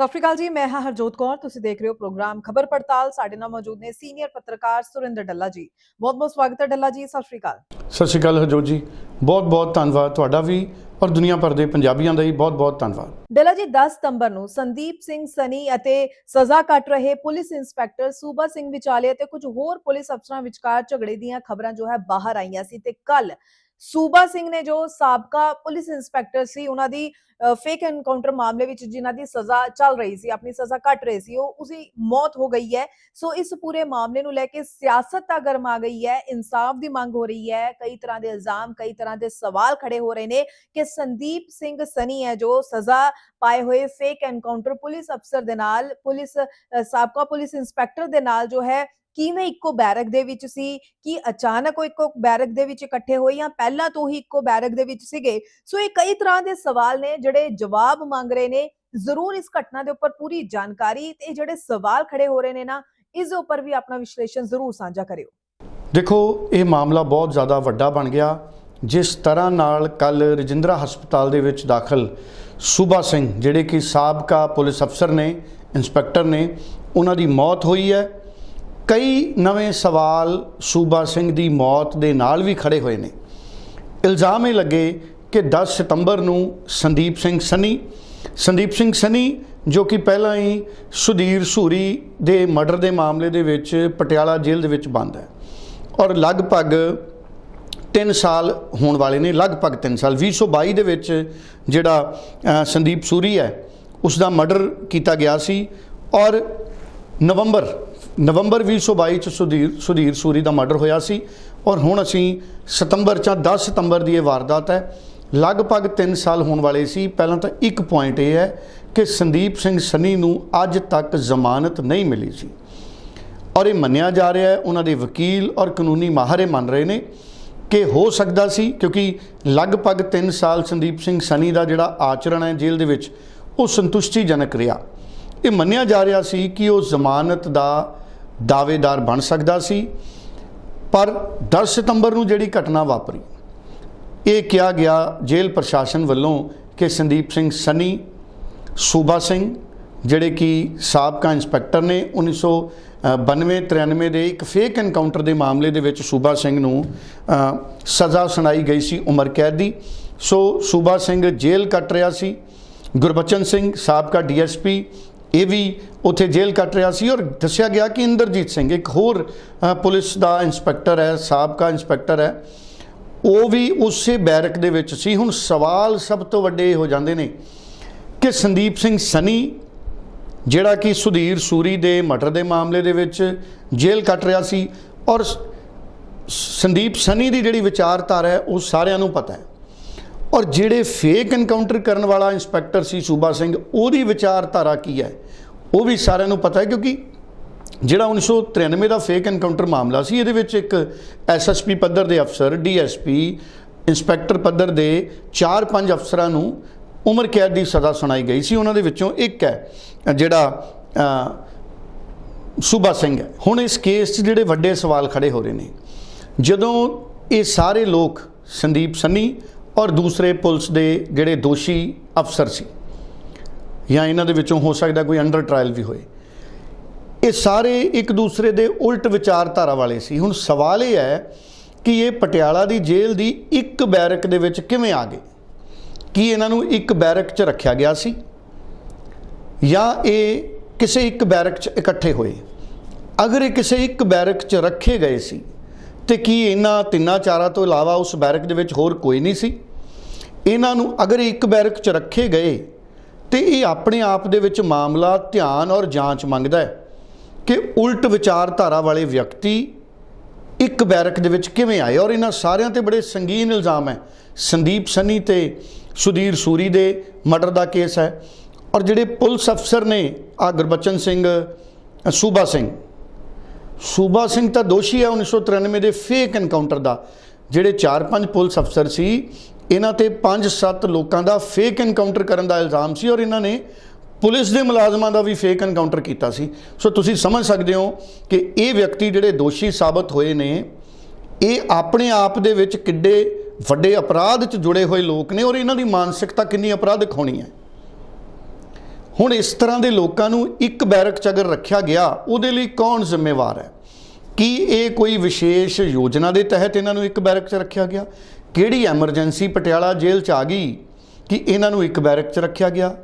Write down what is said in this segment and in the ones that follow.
ਸਤਿ ਸ਼੍ਰੀ ਅਕਾਲ ਜੀ ਮੈਂ ਹਾਂ ਹਰਜੋਤ ਕੌਰ ਤੁਸੀਂ ਦੇਖ ਰਹੇ ਹੋ ਪ੍ਰੋਗਰਾਮ ਖਬਰ ਪੜਤਾਲ। ਸਾਡੇ ਨਾਲ ਮੌਜੂਦ ਨੇ ਸੀਨੀਅਰ ਪੱਤਰਕਾਰ ਸੁਰਿੰਦਰ ਡੱਲਾ ਜੀ। ਬਹੁਤ ਬਹੁਤ ਸਵਾਗਤ ਹੈ ਡੱਲਾ ਜੀ ਸਤਿ ਸ਼੍ਰੀ ਅਕਾਲ। ਸਤਿ ਸ਼੍ਰੀ ਅਕਾਲ ਹਰਜੋਤ ਜੀ ਬਹੁਤ ਬਹੁਤ ਧੰਨਵਾਦ ਤੁਹਾਡਾ ਵੀ ਔਰ ਦੁਨੀਆ ਭਰ ਦੇ ਪੰਜਾਬੀਆਂ ਦਾ ਵੀ ਬਹੁਤ ਬਹੁਤ ਧੰਨਵਾਦ। ਡੱਲਾ ਜੀ 10 ਸਤੰਬਰ ਨੂੰ ਸੰਦੀਪ ਸਿੰਘ ਸਨੀ ਅਤੇ ਸਜ਼ਾ ਕੱਟ ਰਹੇ ਪੁਲਿਸ ਇੰਸਪੈਕਟਰ ਸੂਬਾ ਸਿੰਘ ਵਿਚਾਲੇ ਅਤੇ ਕੁਝ ਹੋਰ ਪੁਲਿਸ ਅਫਸਰਾਂ ਵਿਚਕਾਰ ਝਗੜੇ ਦੀਆਂ ਖਬਰਾਂ ਜੋ ਹੈ ਬਾਹਰ ਆਈਆਂ ਸੀ ਤੇ ਕੱਲ ਸੂਬਾ ਸਿੰਘ ਨੇ ਜੋ ਸਾਬਕਾ ਪੁਲਿਸ ਇੰਸਪੈਕਟਰ ਸੀ, ਉਹਨਾਂ ਦੀ ਫੇਕ ਐਨਕਾਊਂਟਰ ਮਾਮਲੇ ਵਿੱਚ ਜਿਨ੍ਹਾਂ ਦੀ ਸਜ਼ਾ ਚੱਲ ਰਹੀ ਸੀ, ਆਪਣੀ ਸਜ਼ਾ ਕੱਟ ਰਹੇ ਸੀ, ਉਹ ਉਸਦੀ ਮੌਤ ਹੋ ਗਈ ਹੈ। ਸੋ ਇਸ ਪੂਰੇ ਮਾਮਲੇ ਨੂੰ ਲੈ ਕੇ ਸਿਆਸਤ ਤਾਂ ਗਰਮ ਆ ਗਈ ਹੈ, ਇਨਸਾਫ ਦੀ ਮੰਗ ਹੋ ਰਹੀ ਹੈ, ਕਈ ਤਰ੍ਹਾਂ ਦੇ ਇਲਜ਼ਾਮ, ਕਈ ਤਰ੍ਹਾਂ ਦੇ ਸਵਾਲ ਖੜੇ ਹੋ ਰਹੇ ਨੇ ਕਿ ਸੰਦੀਪ ਸਿੰਘ ਸਨੀ ਹੈ ਜੋ ਸਜ਼ਾ ਪਾਏ ਹੋਏ ਫੇਕ ਐਨਕਾਊਂਟਰ ਪੁਲਿਸ ਅਫਸਰ ਦੇ ਨਾਲ, ਪੁਲਿਸ ਸਾਬਕਾ ਪੁਲਿਸ ਇੰਸਪੈਕਟਰ ਦੇ ਨਾਲ ਜੋ ਹੈ ਕਿਵੇਂ ਇੱਕੋ ਬੈਰਕ ਦੇ ਵਿੱਚ ਸੀ? ਕਿ ਅਚਾਨਕ ਉਹ ਇੱਕੋ ਬੈਰਕ ਦੇ ਵਿੱਚ ਇਕੱਠੇ ਹੋਏ ਜਾਂ ਪਹਿਲਾਂ ਤੋਂ ਹੀ ਇੱਕੋ ਬੈਰਕ ਦੇ ਵਿੱਚ ਸੀਗੇ? ਸੋ ਇਹ ਕਈ ਤਰ੍ਹਾਂ ਦੇ ਸਵਾਲ ਨੇ ਜਿਹੜੇ ਜਵਾਬ ਮੰਗ ਰਹੇ ਨੇ। ਜ਼ਰੂਰ ਇਸ ਘਟਨਾ ਦੇ ਉੱਪਰ ਪੂਰੀ ਜਾਣਕਾਰੀ ਤੇ ਇਹ ਜਿਹੜੇ ਸਵਾਲ ਖੜੇ ਹੋ ਰਹੇ ਨੇ ਨਾ, ਇਸ ਦੇ ਉੱਪਰ ਵੀ ਆਪਣਾ ਵਿਸ਼ਲੇਸ਼ਣ ਜ਼ਰੂਰ ਸਾਂਝਾ ਕਰਿਓ। ਦੇਖੋ, ਇਹ ਮਾਮਲਾ ਬਹੁਤ ਜ਼ਿਆਦਾ ਵੱਡਾ ਬਣ ਗਿਆ। ਜਿਸ ਤਰ੍ਹਾਂ ਨਾਲ ਕੱਲ ਰਜਿੰਦਰਾ ਹਸਪਤਾਲ ਦੇ ਵਿੱਚ ਦਾਖਲ ਸੂਬਾ ਸਿੰਘ, ਜਿਹੜੇ ਕਿ ਸਾਬਕਾ ਪੁਲਿਸ ਅਫਸਰ ਨੇ, ਇੰਸਪੈਕਟਰ ਨੇ, ਉਹਨਾਂ ਦੀ ਮੌਤ ਹੋਈ ਹੈ। ਕਈ ਨਵੇਂ ਸਵਾਲ ਸੂਬਾ ਸਿੰਘ ਦੀ ਮੌਤ ਦੇ ਨਾਲ ਵੀ ਖੜੇ ਹੋਏ ਨੇ। ਇਲਜ਼ਾਮ ਇਹ ਲੱਗੇ ਕਿ 10 ਸਤੰਬਰ ਨੂੰ ਸੰਦੀਪ ਸਿੰਘ ਸਨੀ, ਸੰਦੀਪ ਸਿੰਘ ਸਨੀ ਜੋ ਕਿ ਪਹਿਲਾਂ ਹੀ ਸੁਧੀਰ ਸੂਰੀ ਦੇ ਮਰਡਰ ਦੇ ਮਾਮਲੇ ਦੇ ਵਿੱਚ ਪਟਿਆਲਾ ਜੇਲ੍ਹ ਦੇ ਵਿੱਚ ਬੰਦ ਹੈ ਔਰ ਲਗਭਗ 3 ਸਾਲ ਹੋਣ ਵਾਲੇ ਨੇ, ਲਗਭਗ 3 ਸਾਲ 2022 ਦੇ ਵਿੱਚ ਜਿਹੜਾ ਸੰਦੀਪ ਸੂਰੀ ਹੈ ਉਸ ਦਾ ਮਰਡਰ ਕੀਤਾ ਗਿਆ ਸੀ ਔਰ ਨਵੰਬਰ ਨਵੰਬਰ 2022 ਚ ਸੁਧੀਰ ਸੁਧੀਰ ਸੂਰੀ ਦਾ ਮਰਡਰ ਹੋਇਆ ਸੀ ਔਰ ਹੁਣ ਅਸੀਂ ਸਤੰਬਰ ਚ 10 ਸਤੰਬਰ ਦੀ ਇਹ ਵਾਰਦਾਤ ਹੈ। ਲਗਭਗ 3 ਸਾਲ ਹੋਣ ਵਾਲੇ ਸੀ। ਪਹਿਲਾਂ ਤਾਂ ਇੱਕ ਪੁਆਇੰਟ ਇਹ ਹੈ ਕਿ ਸੰਦੀਪ ਸਿੰਘ ਸਨੀ ਨੂੰ ਅੱਜ ਤੱਕ ਜ਼ਮਾਨਤ ਨਹੀਂ ਮਿਲੀ ਸੀ। ਔਰ ਇਹ ਮੰਨਿਆ ਜਾ ਰਿਹਾ ਹੈ, ਉਹਨਾਂ ਦੇ ਵਕੀਲ ਔਰ ਕਾਨੂੰਨੀ ਮਾਹਰ ਇਹ ਮੰਨ ਰਹੇ ਨੇ ਕਿ ਹੋ ਸਕਦਾ ਸੀ ਕਿਉਂਕਿ ਲਗਭਗ 3 ਸਾਲ ਸੰਦੀਪ ਸਿੰਘ ਸਨੀ ਦਾ ਜਿਹੜਾ ਆਚਰਣ ਹੈ ਜੇਲ੍ਹ ਦੇ ਵਿੱਚ, ਉਹ ਸੰਤੁਸ਼ਟੀਜਨਕ ਰਿਹਾ। ਇਹ ਮੰਨਿਆ ਜਾ ਰਿਹਾ ਸੀ ਕਿ ਉਹ ਜ਼ਮਾਨਤ ਦਾ ਦਾਅਵੇਦਾਰ ਬਣ ਸਕਦਾ ਸੀ। ਪਰ 10 ਸਤੰਬਰ ਨੂੰ ਜਿਹੜੀ ਘਟਨਾ ਵਾਪਰੀ, ਇਹ ਕਿਹਾ ਗਿਆ ਜੇਲ੍ਹ ਪ੍ਰਸ਼ਾਸਨ ਵੱਲੋਂ ਕਿ ਸੰਦੀਪ ਸਿੰਘ ਸਨੀ, ਸੂਬਾ ਸਿੰਘ, ਜਿਹੜੇ ਕਿ ਸਾਬਕਾ ਇੰਸਪੈਕਟਰ ਨੇ 1992 93 ਦੇ ਇੱਕ ਫੇਕ ਐਨਕਾਊਂਟਰ ਦੇ ਮਾਮਲੇ ਦੇ ਵਿੱਚ ਸੂਬਾ ਸਿੰਘ ਨੂੰ ਸਜ਼ਾ ਸੁਣਾਈ ਗਈ ਸੀ ਉਮਰ ਕੈਦ। ਦੀ ਸੋ ਸੂਬਾ ਸਿੰਘ ਜੇਲ੍ਹ ਕੱਟ ਰਿਹਾ ਸੀ। ਗੁਰਬਚਨ ਸਿੰਘ, ਸਾਬਕਾ ਡੀਐਸਪੀ ਇਹ ਵੀ ਉੱਥੇ ਜੇਲ੍ਹ ਕੱਟ ਰਿਹਾ ਸੀ ਔਰ ਦੱਸਿਆ ਗਿਆ ਕਿ ਇੰਦਰਜੀਤ ਸਿੰਘ, ਇੱਕ ਹੋਰ ਪੁਲਿਸ ਦਾ ਇੰਸਪੈਕਟਰ ਹੈ, ਸਾਬਕਾ ਇੰਸਪੈਕਟਰ ਹੈ, ਉਹ ਵੀ ਉਸੇ ਬੈਰਕ ਦੇ ਵਿੱਚ ਸੀ। ਹੁਣ ਸਵਾਲ ਸਭ ਤੋਂ ਵੱਡੇ ਇਹ ਹੋ ਜਾਂਦੇ ਨੇ ਕਿ ਸੰਦੀਪ ਸਿੰਘ ਸਨੀ, ਜਿਹੜਾ ਕਿ ਸੁਧੀਰ ਸੂਰੀ ਦੇ ਮਰਡਰ ਦੇ ਮਾਮਲੇ ਦੇ ਵਿੱਚ ਜੇਲ੍ਹ ਕੱਟ ਰਿਹਾ ਸੀ ਔਰ ਸੰਦੀਪ ਸਨੀ ਦੀ ਜਿਹੜੀ ਵਿਚਾਰਧਾਰਾ ਹੈ, ਉਹ ਸਾਰਿਆਂ ਨੂੰ ਪਤਾ ਹੈ। ਔਰ ਜਿਹੜੇ ਫੇਕ ਐਨਕਾਊਂਟਰ ਕਰਨ ਵਾਲਾ ਇੰਸਪੈਕਟਰ ਸੀ ਸੂਬਾ ਸਿੰਘ, ਉਹਦੀ ਵਿਚਾਰਧਾਰਾ ਕੀ ਹੈ? ਉਹ ਵੀ ਸਾਰਿਆਂ ਨੂੰ ਪਤਾ ਹੈ ਕਿਉਂਕਿ ਜਿਹੜਾ 1993 ਦਾ ਫੇਕ ਐਨਕਾਊਂਟਰ ਮਾਮਲਾ ਸੀ, ਇਹਦੇ ਵਿੱਚ ਇੱਕ ਐਸਐਸਪੀ ਪੱਧਰ ਦੇ ਅਫਸਰ ਡੀਐਸਪੀ ਇੰਸਪੈਕਟਰ ਪੱਧਰ ਦੇ 4-5 ਅਫਸਰਾਂ ਨੂੰ ਉਮਰ ਕੈਦ ਦੀ ਸਜ਼ਾ ਸੁਣਾਈ ਗਈ ਸੀ। ਉਹਨਾਂ ਦੇ ਵਿੱਚੋਂ ਇੱਕ ਹੈ, ਜਿਹੜਾ ਸੂਬਾ ਸਿੰਘ ਹੈ। ਹੁਣ ਇਸ ਕੇਸ 'ਚ ਜਿਹੜੇ ਵੱਡੇ ਸਵਾਲ ਖੜੇ ਹੋ ਰਹੇ ਨੇ। ਜਦੋਂ ਇਹ ਸਾਰੇ ਲੋਕ ਸੰਦੀਪ ਸੰਨੀ ਔਰ ਦੂਸਰੇ ਪੁਲਿਸ ਦੇ ਜਿਹੜੇ ਦੋਸ਼ੀ ਅਫਸਰ ਸੀ, ਜਾਂ ਇਹਨਾਂ ਦੇ ਵਿੱਚੋਂ ਹੋ ਸਕਦਾ ਕੋਈ ਅੰਡਰ ਟ੍ਰਾਇਲ ਵੀ ਹੋਏ, ਇਹ ਸਾਰੇ ਇੱਕ ਦੂਸਰੇ ਦੇ ਉਲਟ ਵਿਚਾਰਧਾਰਾ ਵਾਲੇ ਸੀ। ਹੁਣ ਸਵਾਲ ਇਹ ਹੈ ਕਿ ਇਹ ਪਟਿਆਲਾ ਦੀ ਜੇਲ੍ਹ ਦੀ ਇੱਕ ਬੈਰਕ ਦੇ ਵਿੱਚ ਕਿਵੇਂ ਆ ਗਏ? ਕੀ ਇਹਨਾਂ ਨੂੰ ਇੱਕ ਬੈਰਕ 'ਚ ਰੱਖਿਆ ਗਿਆ ਸੀ? ਜਾਂ ਇਹ ਕਿਸੇ ਇੱਕ ਬੈਰਕ 'ਚ ਇਕੱਠੇ ਹੋਏ? ਅਗਰ ਇਹ ਕਿਸੇ ਇੱਕ ਬੈਰਕ 'ਚ ਰੱਖੇ ਗਏ ਸੀ ਤੇ ਕੀ ਇਹਨਾਂ ਤਿੰਨਾਂ ਚਾਰਾਂ ਤੋਂ ਇਲਾਵਾ ਉਸ ਬੈਰਕ ਦੇ ਵਿੱਚ ਹੋਰ ਕੋਈ ਨਹੀਂ ਸੀ? ਇਹਨਾਂ ਨੂੰ ਅਗਰ ਇੱਕ ਬੈਰਕ 'ਚ ਰੱਖੇ ਗਏ, ਤੇ ਇਹ ਆਪਣੇ ਆਪ ਦੇ ਵਿੱਚ ਮਾਮਲਾ, ਧਿਆਨ ਔਰ ਜਾਂਚ ਮੰਗਦਾ ਹੈ ਕਿ ਉਲਟ ਵਿਚਾਰਧਾਰਾ ਵਾਲੇ ਵਿਅਕਤੀ ਇੱਕ ਬੈਰਕ ਦੇ ਵਿੱਚ ਕਿਵੇਂ ਆਏ ਔਰ ਇਹਨਾਂ ਸਾਰਿਆਂ ਤੇ ਬੜੇ ਸੰਗੀਨ ਇਲਜ਼ਾਮ ਹੈ। ਸੰਦੀਪ ਸੰਨੀ ਤੇ ਸੁਧੀਰ ਸੂਰੀ ਦੇ ਮਰਡਰ ਦਾ ਕੇਸ ਹੈ ਔਰ ਜਿਹੜੇ ਪੁਲਿਸ ਅਫਸਰ ਨੇ ਆ ਗੁਰਬਚਨ ਸਿੰਘ ਸੂਬਾ ਸਿੰਘ ਸੂਬਾ ਸਿੰਘ ਤਾਂ ਦੋਸ਼ੀ ਹੈ 1993 ਦੇ ਫੇਕ ਐਨਕਾਊਂਟਰ ਦਾ, ਜਿਹੜੇ 4-5 ਪੁਲਿਸ ਅਫਸਰ ਸੀ, ਇਹਨਾਂ ਤੇ 5-7 ਲੋਕਾਂ ਦਾ ਫੇਕ ਐਨਕਾਊਂਟਰ ਕਰਨ ਦਾ ਇਲਜ਼ਾਮ ਸੀ ਔਰ ਇਹਨਾਂ ਨੇ ਪੁਲਿਸ ਦੇ ਮੁਲਾਜ਼ਮਾਂ ਦਾ ਵੀ ਫੇਕ ਐਨਕਾਊਂਟਰ ਕੀਤਾ ਸੀ। ਸੋ ਤੁਸੀਂ ਸਮਝ ਸਕਦੇ ਹੋ ਕਿ ਇਹ ਵਿਅਕਤੀ ਜਿਹੜੇ ਦੋਸ਼ੀ ਸਾਬਤ ਹੋਏ ਨੇ, ਇਹ ਆਪਣੇ ਆਪ ਦੇ ਵਿੱਚ ਕਿੱਡੇ ਵੱਡੇ ਅਪਰਾਧ 'ਚ ਜੁੜੇ ਹੋਏ ਲੋਕ ਨੇ ਔਰ ਇਹਨਾਂ ਦੀ ਮਾਨਸਿਕਤਾ ਕਿੰਨੀ ਅਪਰਾਧਿਕ ਹੋਣੀ ਹੈ। ਹੁਣ ਇਸ ਤਰ੍ਹਾਂ ਦੇ ਲੋਕਾਂ ਨੂੰ ਇੱਕ ਬੈਰਕ 'ਚ ਅਗਰ ਰੱਖਿਆ ਗਿਆ, ਉਹਦੇ ਲਈ ਕੌਣ ਜ਼ਿੰਮੇਵਾਰ ਹੈ? ਕੀ ਇਹ ਕੋਈ ਵਿਸ਼ੇਸ਼ ਯੋਜਨਾ ਦੇ ਤਹਿਤ ਇਹਨਾਂ ਨੂੰ ਇੱਕ ਬੈਰਕ 'ਚ ਰੱਖਿਆ ਗਿਆ? ਕਿਹੜੀ ਐਮਰਜੈਂਸੀ ਪਟਿਆਲਾ ਜੇਲ੍ਹ 'ਚ ਆ ਗਈ ਕਿ ਇਹਨਾਂ ਨੂੰ ਇੱਕ ਬੈਰਕ 'ਚ ਰੱਖਿਆ ਗਿਆ?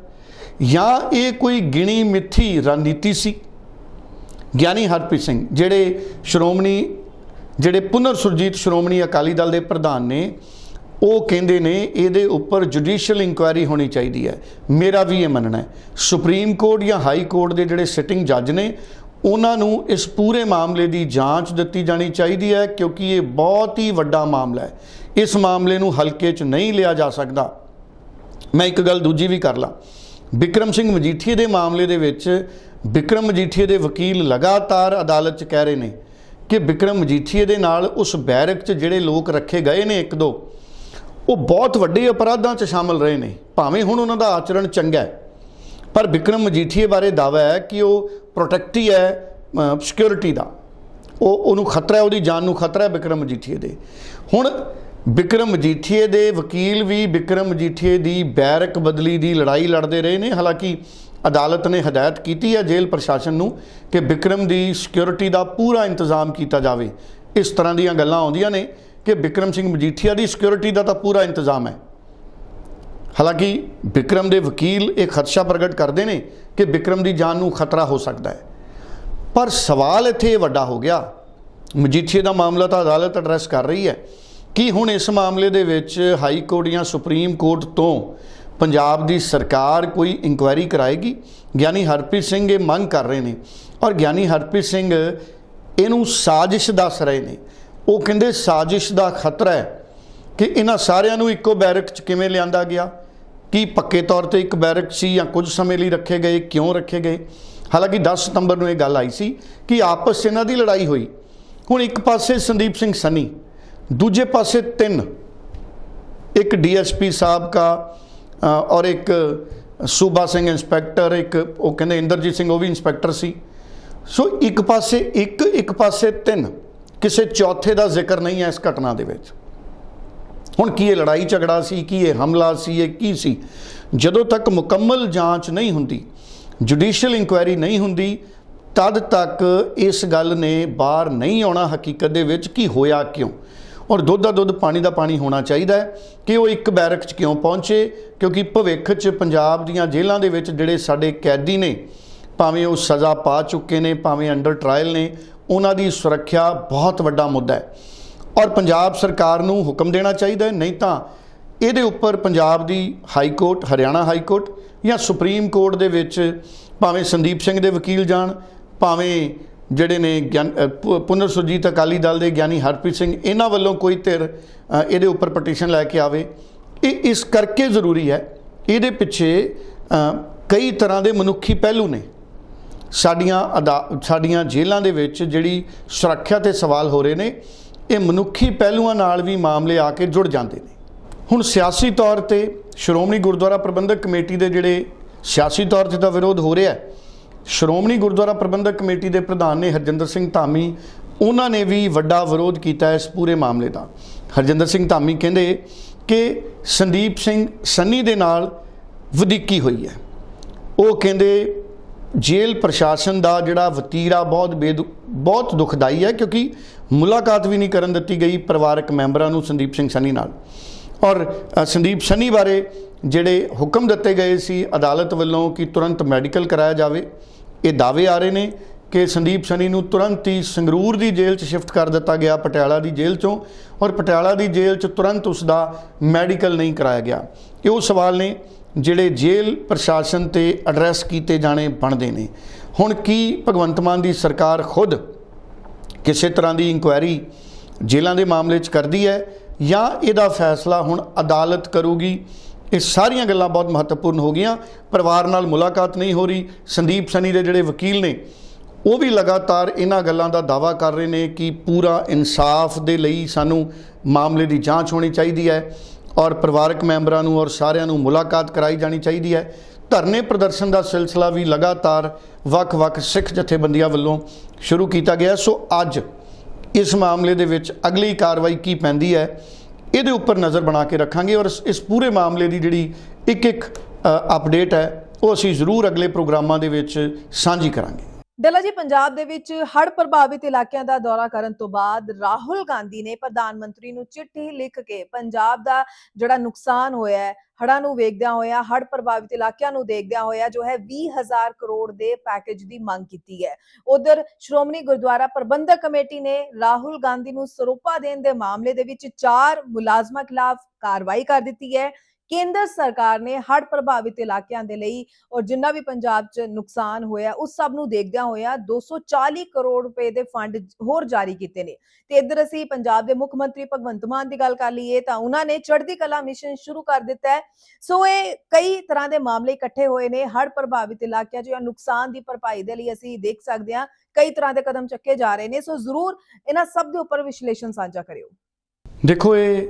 ਜਾਂ ਇਹ ਕੋਈ ਗਿਣੀ ਮਿੱਥੀ ਰਣਨੀਤੀ ਸੀ? ਗਿਆਨੀ ਹਰਪ੍ਰੀਤ ਸਿੰਘ, ਜਿਹੜੇ ਸ਼੍ਰੋਮਣੀ, ਜਿਹੜੇ ਪੁਨਰ ਸੁਰਜੀਤ ਸ਼੍ਰੋਮਣੀ ਅਕਾਲੀ ਦਲ ਦੇ ਪ੍ਰਧਾਨ ਨੇ ਉਹ ਕਹਿੰਦੇ ਨੇ ਇਹਦੇ ਉੱਪਰ ਜੁਡੀਸ਼ੀਅਲ ਇਨਕੁਆਇਰੀ ਹੋਣੀ ਚਾਹੀਦੀ ਹੈ। ਮੇਰਾ ਵੀ ਇਹ ਮੰਨਣਾ ਹੈ। ਸੁਪਰੀਮ ਕੋਰਟ ਜਾਂ ਹਾਈ ਕੋਰਟ ਦੇ ਜਿਹੜੇ ਸਿਟਿੰਗ ਜੱਜ ਨੇ, ਉਹਨਾਂ ਨੂੰ ਇਸ ਪੂਰੇ ਮਾਮਲੇ ਦੀ ਜਾਂਚ ਦਿੱਤੀ ਜਾਣੀ ਚਾਹੀਦੀ ਹੈ ਕਿਉਂਕਿ ਇਹ ਬਹੁਤ ਹੀ ਵੱਡਾ ਮਾਮਲਾ ਹੈ। ਇਸ ਮਾਮਲੇ ਨੂੰ ਹਲਕੇ 'ਚ ਨਹੀਂ ਲਿਆ ਜਾ ਸਕਦਾ। ਮੈਂ ਇੱਕ ਗੱਲ ਦੂਜੀ ਵੀ ਕਰ ਲਾਂ। ਵਿਕਰਮ ਸਿੰਘ ਮਜੀਠੀਏ ਦੇ ਮਾਮਲੇ ਦੇ ਵਿੱਚ ਵਿਕਰਮ ਮਜੀਠੀਏ ਦੇ ਵਕੀਲ ਲਗਾਤਾਰ ਅਦਾਲਤ 'ਚ ਕਹਿ ਰਹੇ ਨੇ ਕਿ ਵਿਕਰਮ ਮਜੀਠੀਏ ਦੇ ਨਾਲ ਉਸ ਬੈਰਕ 'ਚ ਜਿਹੜੇ ਲੋਕ ਰੱਖੇ ਗਏ ਨੇ ਇੱਕ ਦੋ ਉਹ ਬਹੁਤ ਵੱਡੇ ਅਪਰਾਧਾਂ 'ਚ ਸ਼ਾਮਲ ਰਹੇ ਨੇ। ਭਾਵੇਂ ਹੁਣ ਉਹਨਾਂ ਦਾ ਆਚਰਣ ਚੰਗਾ ਹੈ, ਪਰ ਵਿਕਰਮ ਮਜੀਠੀਏ ਬਾਰੇ ਦਾਅਵਾ ਹੈ ਕਿ ਉਹ ਪ੍ਰੋਟੈਕਟੀ ਹੈ ਸਿਕਿਉਰਿਟੀ ਦਾ। ਉਹ, ਉਹਨੂੰ ਖਤਰਾ ਹੈ, ਉਹਦੀ ਜਾਨ ਨੂੰ ਖਤਰਾ ਹੈ ਵਿਕਰਮ ਮਜੀਠੀਏ ਦੇ। ਹੁਣ ਵਿਕਰਮ ਮਜੀਠੀਏ ਦੇ ਵਕੀਲ ਵੀ ਵਿਕਰਮ ਮਜੀਠੀਏ ਦੀ ਬੈਰਕ ਬਦਲੀ ਦੀ ਲੜਾਈ ਲੜਦੇ ਰਹੇ ਨੇ। ਹਾਲਾਂਕਿ ਅਦਾਲਤ ਨੇ ਹਦਾਇਤ ਕੀਤੀ ਹੈ ਜੇਲ੍ਹ ਪ੍ਰਸ਼ਾਸਨ ਨੂੰ ਕਿ ਵਿਕਰਮ ਦੀ ਸਿਕਿਉਰਿਟੀ ਦਾ ਪੂਰਾ ਇੰਤਜ਼ਾਮ ਕੀਤਾ ਜਾਵੇ। ਇਸ ਤਰ੍ਹਾਂ ਦੀਆਂ ਗੱਲਾਂ ਆਉਂਦੀਆਂ ਨੇ। ਕਿ ਵਿਕਰਮ ਸਿੰਘ ਮਜੀਠੀਆ ਦੀ ਸਿਕਿਉਰਿਟੀ ਦਾ ਤਾਂ ਪੂਰਾ ਇੰਤਜ਼ਾਮ ਹੈ। ਹਾਲਾਂਕਿ ਵਿਕਰਮ ਦੇ ਵਕੀਲ ਇਹ ਖਦਸ਼ਾ ਪ੍ਰਗਟ ਕਰਦੇ ਨੇ ਕਿ ਵਿਕਰਮ ਦੀ ਜਾਨ ਨੂੰ ਖਤਰਾ ਹੋ ਸਕਦਾ ਹੈ। ਪਰ ਸਵਾਲ ਇੱਥੇ ਇਹ ਵੱਡਾ ਹੋ ਗਿਆ ਮਜੀਠੀਏ ਦਾ ਮਾਮਲਾ ਤਾਂ ਅਦਾਲਤ ਐਡਰੈਸ ਕਰ ਰਹੀ ਹੈ ਕਿ ਹੁਣ ਇਸ ਮਾਮਲੇ ਦੇ ਵਿੱਚ ਹਾਈ ਕੋਰਟ ਜਾਂ ਸੁਪਰੀਮ ਕੋਰਟ ਤੋਂ ਪੰਜਾਬ ਦੀ ਸਰਕਾਰ ਕੋਈ ਇਨਕੁਆਇਰੀ ਕਰਾਏਗੀ? ਗਿਆਨੀ ਹਰਪ੍ਰੀਤ ਸਿੰਘ ਇਹ ਮੰਗ ਕਰ ਰਹੇ ਨੇ ਔਰ ਗਿਆਨੀ ਹਰਪ੍ਰੀਤ ਸਿੰਘ ਇਹਨੂੰ ਸਾਜ਼ਿਸ਼ ਦੱਸ ਰਹੇ ਨੇ ਉਹ ਕਹਿੰਦੇ ਸਾਜ਼ਿਸ਼ ਦਾ ਖਤਰਾ ਹੈ ਕਿ ਇਹਨਾਂ ਸਾਰਿਆਂ ਨੂੰ ਇੱਕੋ ਬੈਰਕ 'ਚ ਕਿਵੇਂ ਲਿਆਂਦਾ ਗਿਆ? ਕੀ ਪੱਕੇ ਤੌਰ ਤੇ ਇੱਕ ਬੈਰਕ ਸੀ ਜਾਂ ਕੁਝ ਸਮੇਂ ਲਈ ਰੱਖੇ ਗਏ ਕਿਉਂ ਰੱਖੇ ਗਏ? ਹਾਲਾਂਕਿ 10 ਸਤੰਬਰ ਨੂੰ ਇਹ ਗੱਲ ਆਈ ਸੀ ਕਿ ਆਪਸ ਇਹਨਾਂ ਦੀ ਲੜਾਈ ਹੋਈ। ਹੁਣ ਇੱਕ ਪਾਸੇ ਸੰਦੀਪ ਸਿੰਘ ਸਨੀ ਦੂਜੇ ਪਾਸੇ ਤਿੰਨ ਇੱਕ ਡੀਐਸਪੀ ਸਾਹਿਬ ਕਾ ਅ, ਔਰ ਇੱਕ ਸੂਬਾ ਸਿੰਘ ਇੰਸਪੈਕਟਰ ਇੱਕ ਉਹ ਕਹਿੰਦੇ ਇੰਦਰਜੀਤ ਸਿੰਘ ਉਹ ਵੀ ਇੰਸਪੈਕਟਰ ਸੀ। ਸੋ ਇੱਕ ਪਾਸੇ ਇੱਕ ਇੱਕ ਪਾਸੇ ਤਿੰਨ। ਕਿਸੇ ਚੌਥੇ ਦਾ ਜ਼ਿਕਰ ਨਹੀਂ ਹੈ ਇਸ ਘਟਨਾ ਦੇ ਵਿੱਚ। ਹੁਣ ਕੀ ਇਹ ਲੜਾਈ ਝਗੜਾ ਸੀ, ਕੀ ਇਹ ਹਮਲਾ ਸੀ, ਇਹ ਕੀ ਸੀ? ਜਦੋਂ ਤੱਕ ਮੁਕੰਮਲ ਜਾਂਚ ਨਹੀਂ ਹੁੰਦੀ, ਜੁਡੀਸ਼ੀਅਲ ਇਨਕੁਆਇਰੀ ਨਹੀਂ ਹੁੰਦੀ, ਤਦ ਤੱਕ ਇਸ ਗੱਲ ਨੇ ਬਾਹਰ ਨਹੀਂ ਆਉਣਾ ਹਕੀਕਤ ਦੇ ਵਿੱਚ ਕੀ ਹੋਇਆ ਕਿਉਂ। ਔਰ ਦੁੱਧ ਦਾ ਦੁੱਧ, ਪਾਣੀ ਦਾ ਪਾਣੀ ਹੋਣਾ ਚਾਹੀਦਾ ਹੈ ਕਿ ਉਹ ਇੱਕ ਬੈਰਕ 'ਚ ਕਿਉਂ ਪਹੁੰਚੇ, ਕਿਉਂਕਿ ਭਵਿੱਖ 'ਚ ਪੰਜਾਬ ਦੀਆਂ ਜੇਲ੍ਹਾਂ ਦੇ ਵਿੱਚ ਜਿਹੜੇ ਸਾਡੇ ਕੈਦੀ ਨੇ, ਭਾਵੇਂ ਉਹ ਸਜ਼ਾ ਪਾ ਚੁੱਕੇ ਨੇ, ਭਾਵੇਂ ਅੰਡਰ ਟ੍ਰਾਇਲ ਨੇ ਉਹਨਾਂ ਦੀ ਸੁਰੱਖਿਆ ਬਹੁਤ ਵੱਡਾ ਮੁੱਦਾ ਹੈ। ਔਰ ਪੰਜਾਬ ਸਰਕਾਰ ਨੂੰ ਹੁਕਮ ਦੇਣਾ ਚਾਹੀਦਾ ਹੈ, ਨਹੀਂ ਤਾਂ ਇਹਦੇ ਉੱਪਰ ਪੰਜਾਬ ਦੀ high court, Haryana high court ਜਾਂ ਸੁਪਰੀਮ ਕੋਰਟ ਦੇ ਵਿੱਚ ਭਾਵੇਂ ਸੰਦੀਪ ਸਿੰਘ ਦੇ ਵਕੀਲ ਜਾਣ, ਭਾਵੇਂ ਜਿਹੜੇ ਨੇ ਗਿਆਨ- ਪੁ- ਪੁਨਰ ਸੁਰਜੀਤ ਅਕਾਲੀ ਦਲ ਦੇ ਗਿਆਨੀ ਹਰਪ੍ਰੀਤ ਸਿੰਘ, ਇਹਨਾਂ ਵੱਲੋਂ ਕੋਈ ਧਿਰ ਇਹਦੇ ਉੱਪਰ ਪਟੀਸ਼ਨ ਲੈ ਕੇ ਆਵੇ। ਇਹ ਇਸ ਕਰਕੇ ਜ਼ਰੂਰੀ ਹੈ, ਇਹਦੇ ਪਿੱਛੇ ਕਈ ਤਰ੍ਹਾਂ ਦੇ ਮਨੁੱਖੀ ਪਹਿਲੂ ਨੇ। ਸਾਡੀਆਂ ਅਦਾ, ਸਾਡੀਆਂ ਜੇਲ੍ਹਾਂ ਦੇ ਵਿੱਚ ਜਿਹੜੀ ਸੁਰੱਖਿਆ ਤੇ ਸਵਾਲ ਹੋ ਰਹੇ ਨੇ, ਇਹ ਮਨੁੱਖੀ ਪਹਿਲੂਆਂ ਨਾਲ ਵੀ ਮਾਮਲੇ ਆ ਕੇ ਜੁੜ ਜਾਂਦੇ ਨੇ। ਹੁਣ ਸਿਆਸੀ ਤੌਰ ਤੇ ਸ਼੍ਰੋਮਣੀ ਗੁਰਦੁਆਰਾ ਪ੍ਰਬੰਧਕ ਕਮੇਟੀ ਦੇ ਜਿਹੜੇ ਸਿਆਸੀ ਤੌਰ ਤੇ ਤਾਂ ਵਿਰੋਧ ਹੋ ਰਿਹਾ ਹੈ, ਸ਼੍ਰੋਮਣੀ ਗੁਰਦੁਆਰਾ ਪ੍ਰਬੰਧਕ ਕਮੇਟੀ ਦੇ ਪ੍ਰਧਾਨ ਨੇ ਹਰਜਿੰਦਰ ਸਿੰਘ ਧਾਮੀ, ਉਹਨਾਂ ਨੇ ਵੀ ਵੱਡਾ ਵਿਰੋਧ ਕੀਤਾ ਇਸ ਪੂਰੇ ਮਾਮਲੇ ਦਾ। ਹਰਜਿੰਦਰ ਸਿੰਘ ਧਾਮੀ ਕਹਿੰਦੇ ਕਿ ਸੰਦੀਪ ਸਿੰਘ ਸੰਨੀ ਦੇ ਨਾਲ ਵਧੀਕੀ ਹੋਈ ਹੈ। ਉਹ ਕਹਿੰਦੇ ਜੇਲ੍ਹ ਪ੍ਰਸ਼ਾਸਨ ਦਾ ਜਿਹੜਾ ਵਤੀਰਾ ਬਹੁਤ ਬੇਦੁ, ਬਹੁਤ ਦੁਖਦਾਈ ਹੈ ਕਿਉਂਕਿ ਮੁਲਾਕਾਤ ਵੀ ਨਹੀਂ ਕਰਨ ਦਿੱਤੀ ਗਈ ਪਰਿਵਾਰਕ ਮੈਂਬਰਾਂ ਨੂੰ ਸੰਦੀਪ ਸਿੰਘ ਸਨੀ ਨਾਲ। ਔਰ ਸੰਦੀਪ ਸਨੀ ਬਾਰੇ ਜਿਹੜੇ ਹੁਕਮ ਦਿੱਤੇ ਗਏ ਸੀ ਅਦਾਲਤ ਵੱਲੋਂ ਕਿ ਤੁਰੰਤ ਮੈਡੀਕਲ ਕਰਾਇਆ ਜਾਵੇ, ਇਹ ਦਾਅਵੇ ਆ ਰਹੇ ਨੇ ਕਿ ਸੰਦੀਪ ਸਨੀ ਨੂੰ ਤੁਰੰਤ ਹੀ ਸੰਗਰੂਰ ਦੀ ਜੇਲ੍ਹ 'ਚ ਸ਼ਿਫਟ ਕਰ ਦਿੱਤਾ ਗਿਆ, ਪਟਿਆਲਾ ਦੀ ਜੇਲ੍ਹ 'ਚੋਂ। ਔਰ ਪਟਿਆਲਾ ਦੀ ਜੇਲ੍ਹ 'ਚ ਤੁਰੰਤ ਉਸ ਦਾ ਮੈਡੀਕਲ ਨਹੀਂ ਕਰਾਇਆ ਗਿਆ। ਇਹ ਉਹ ਸਵਾਲ ਨੇ ਜਿਹੜੇ ਜੇਲ੍ਹ ਪ੍ਰਸ਼ਾਸਨ ਤੇ ਐਡਰੈਸ ਕੀਤੇ ਜਾਣੇ ਬਣਦੇ ਨੇ। ਹੁਣ ਕੀ ਭਗਵੰਤ ਮਾਨ ਦੀ ਸਰਕਾਰ ਖੁਦ ਕਿਸੇ ਤਰ੍ਹਾਂ ਦੀ ਇਨਕੁਆਇਰੀ ਜੇਲ੍ਹਾਂ ਦੇ ਮਾਮਲੇ 'ਚ ਕਰਦੀ ਹੈ ਜਾਂ ਇਹਦਾ ਫੈਸਲਾ ਹੁਣ ਅਦਾਲਤ ਕਰੂਗੀ? ਇਹ ਸਾਰੀਆਂ ਗੱਲਾਂ ਬਹੁਤ ਮਹੱਤਵਪੂਰਨ ਹੋ ਗਈਆਂ। ਪਰਿਵਾਰ ਨਾਲ ਮੁਲਾਕਾਤ ਨਹੀਂ ਹੋ ਰਹੀ। ਸੰਦੀਪ ਸਨੀ ਦੇ ਜਿਹੜੇ ਵਕੀਲ ਨੇ, ਉਹ ਵੀ ਲਗਾਤਾਰ ਇਹਨਾਂ ਗੱਲਾਂ ਦਾ ਦਾਵਾ ਕਰ ਰਹੇ ਨੇ ਕਿ ਪੂਰਾ ਇਨਸਾਫ ਦੇ ਲਈ ਸਾਨੂੰ ਮਾਮਲੇ ਦੀ ਜਾਂਚ ਹੋਣੀ ਚਾਹੀਦੀ ਹੈ। ਔਰ ਪਰਿਵਾਰਕ ਮੈਂਬਰਾਂ ਨੂੰ ਔਰ ਸਾਰਿਆਂ ਨੂੰ ਮੁਲਾਕਾਤ ਕਰਾਈ ਜਾਣੀ ਚਾਹੀਦੀ ਹੈ। ਧਰਨੇ ਪ੍ਰਦਰਸ਼ਨ ਦਾ ਸਿਲਸਿਲਾ ਵੀ ਲਗਾਤਾਰ ਵੱਖ-ਵੱਖ ਸਿੱਖ ਜਥੇਬੰਦੀਆਂ ਵੱਲੋਂ ਸ਼ੁਰੂ ਕੀਤਾ ਗਿਆ ਸੋ ਅੱਜ ਇਸ ਮਾਮਲੇ ਦੇ ਵਿੱਚ ਅਗਲੀ ਕਾਰਵਾਈ ਕੀ ਪੈਂਦੀ ਹੈ, ਇਹਦੇ ਉੱਪਰ ਨਜ਼ਰ ਬਣਾ ਕੇ ਰੱਖਾਂਗੇ ਔਰ ਇਸ- ਇਸ ਪੂਰੇ ਮਾਮਲੇ ਦੀ ਜਿਹੜੀ ਇੱਕ ਇੱਕ ਅਪਡੇਟ ਹੈ, ਉਹ ਅਸੀਂ ਜ਼ਰੂਰ ਅਗਲੇ ਪ੍ਰੋਗਰਾਮਾਂ ਦੇ ਵਿੱਚ ਸਾਂਝੀ ਕਰਾਂਗੇ। ਡੱਲਾ ਜੀ, ਪੰਜਾਬ ਦੇ ਵਿੱਚ ਹੜ੍ਹ ਪ੍ਰਭਾਵਿਤ ਇਲਾਕਿਆਂ ਦਾ ਦੌਰਾ ਕਰਨ ਤੋਂ ਬਾਅਦ ਰਾਹੁਲ ਗਾਂਧੀ ਨੇ ਪ੍ਰਧਾਨ ਮੰਤਰੀ ਨੂੰ ਚਿੱਠੀ ਲਿਖ ਕੇ ਪੰਜਾਬ ਦਾ ਜਿਹੜਾ ਨੁਕਸਾਨ ਹੋਇਆ ਹੈ, ਹੜ੍ਹਾਂ ਨੂੰ ਵੇਖਦਿਆਂ ਹੋਇਆ, ਹੜ੍ਹ ਪ੍ਰਭਾਵਿਤ ਇਲਾਕਿਆਂ ਨੂੰ ਦੇਖਦਿਆਂ ਹੋਇਆ ਜੋ ਹੈ 20000 ਕਰੋੜ ਦੇ ਪੈਕੇਜ ਦੀ ਮੰਗ ਕੀਤੀ ਹੈ। ਉਧਰ ਸ਼੍ਰੋਮਣੀ ਗੁਰਦੁਆਰਾ ਪ੍ਰਬੰਧਕ ਕਮੇਟੀ ਨੇ ਰਾਹੁਲ ਗਾਂਧੀ ਨੂੰ ਸਰੋਪਾ ਦੇਣ ਦੇ ਮਾਮਲੇ ਦੇ ਵਿੱਚ ਚਾਰ ਮੁਲਾਜ਼ਮਾਂ ਖਿਲਾਫ ਕਾਰਵਾਈ ਕਰ ਦਿੱਤੀ ਹੈ। ਕੇਂਦਰ ਸਰਕਾਰ ਨੇ ਹੜ੍ਹ ਪ੍ਰਭਾਵਿਤ ਇਲਾਕਿਆਂ ਦੇ ਲਈ ਔਰ ਜਿੰਨਾ ਵੀ ਪੰਜਾਬ 'ਚ ਨੁਕਸਾਨ ਹੋਇਆ, ਉਸ ਸਭ ਨੂੰ ਦੇਖਦਿਆਂ ਹੋਇਆ 240 ਕਰੋੜ ਰੁਪਏ ਦੇ ਫੰਡ ਹੋਰ ਜਾਰੀ ਕੀਤੇ ਨੇ। ਤੇ ਇੱਧਰ ਅਸੀਂ ਪੰਜਾਬ ਦੇ ਮੁੱਖ ਮੰਤਰੀ ਭਗਵੰਤ ਮਾਨ ਦੀ ਗੱਲ ਕਰ ਲਈਏ ਤਾਂ ਉਹਨਾਂ ਨੇ ਚੜ੍ਹਦੀ ਕਲਾ ਮਿਸ਼ਨ ਸ਼ੁਰੂ ਕਰ ਦਿੱਤਾ ਹੈ। ਸੋ ਇਹ ਕਈ ਤਰ੍ਹਾਂ ਦੇ ਮਾਮਲੇ ਇਕੱਠੇ ਹੋਏ ਨੇ, ਹੜ੍ਹ ਪ੍ਰਭਾਵਿਤ ਇਲਾਕਿਆਂ 'ਚ ਜਾਂ ਨੁਕਸਾਨ ਦੀ ਭਰਪਾਈ ਦੇ ਲਈ ਅਸੀਂ ਦੇਖ ਸਕਦੇ ਹਾਂ, ਕਈ ਤਰ੍ਹਾਂ ਦੇ ਕਦਮ ਚੱਕੇ ਜਾ ਰਹੇ ਨੇ। ਸੋ ਜ਼ਰੂਰ ਇਹਨਾਂ ਸਭ ਦੇ ਉੱਪਰ ਵਿਸ਼ਲੇਸ਼ਣ ਸਾਂਝਾ ਕਰਿਓ। ਦੇਖੋ, ਇਹ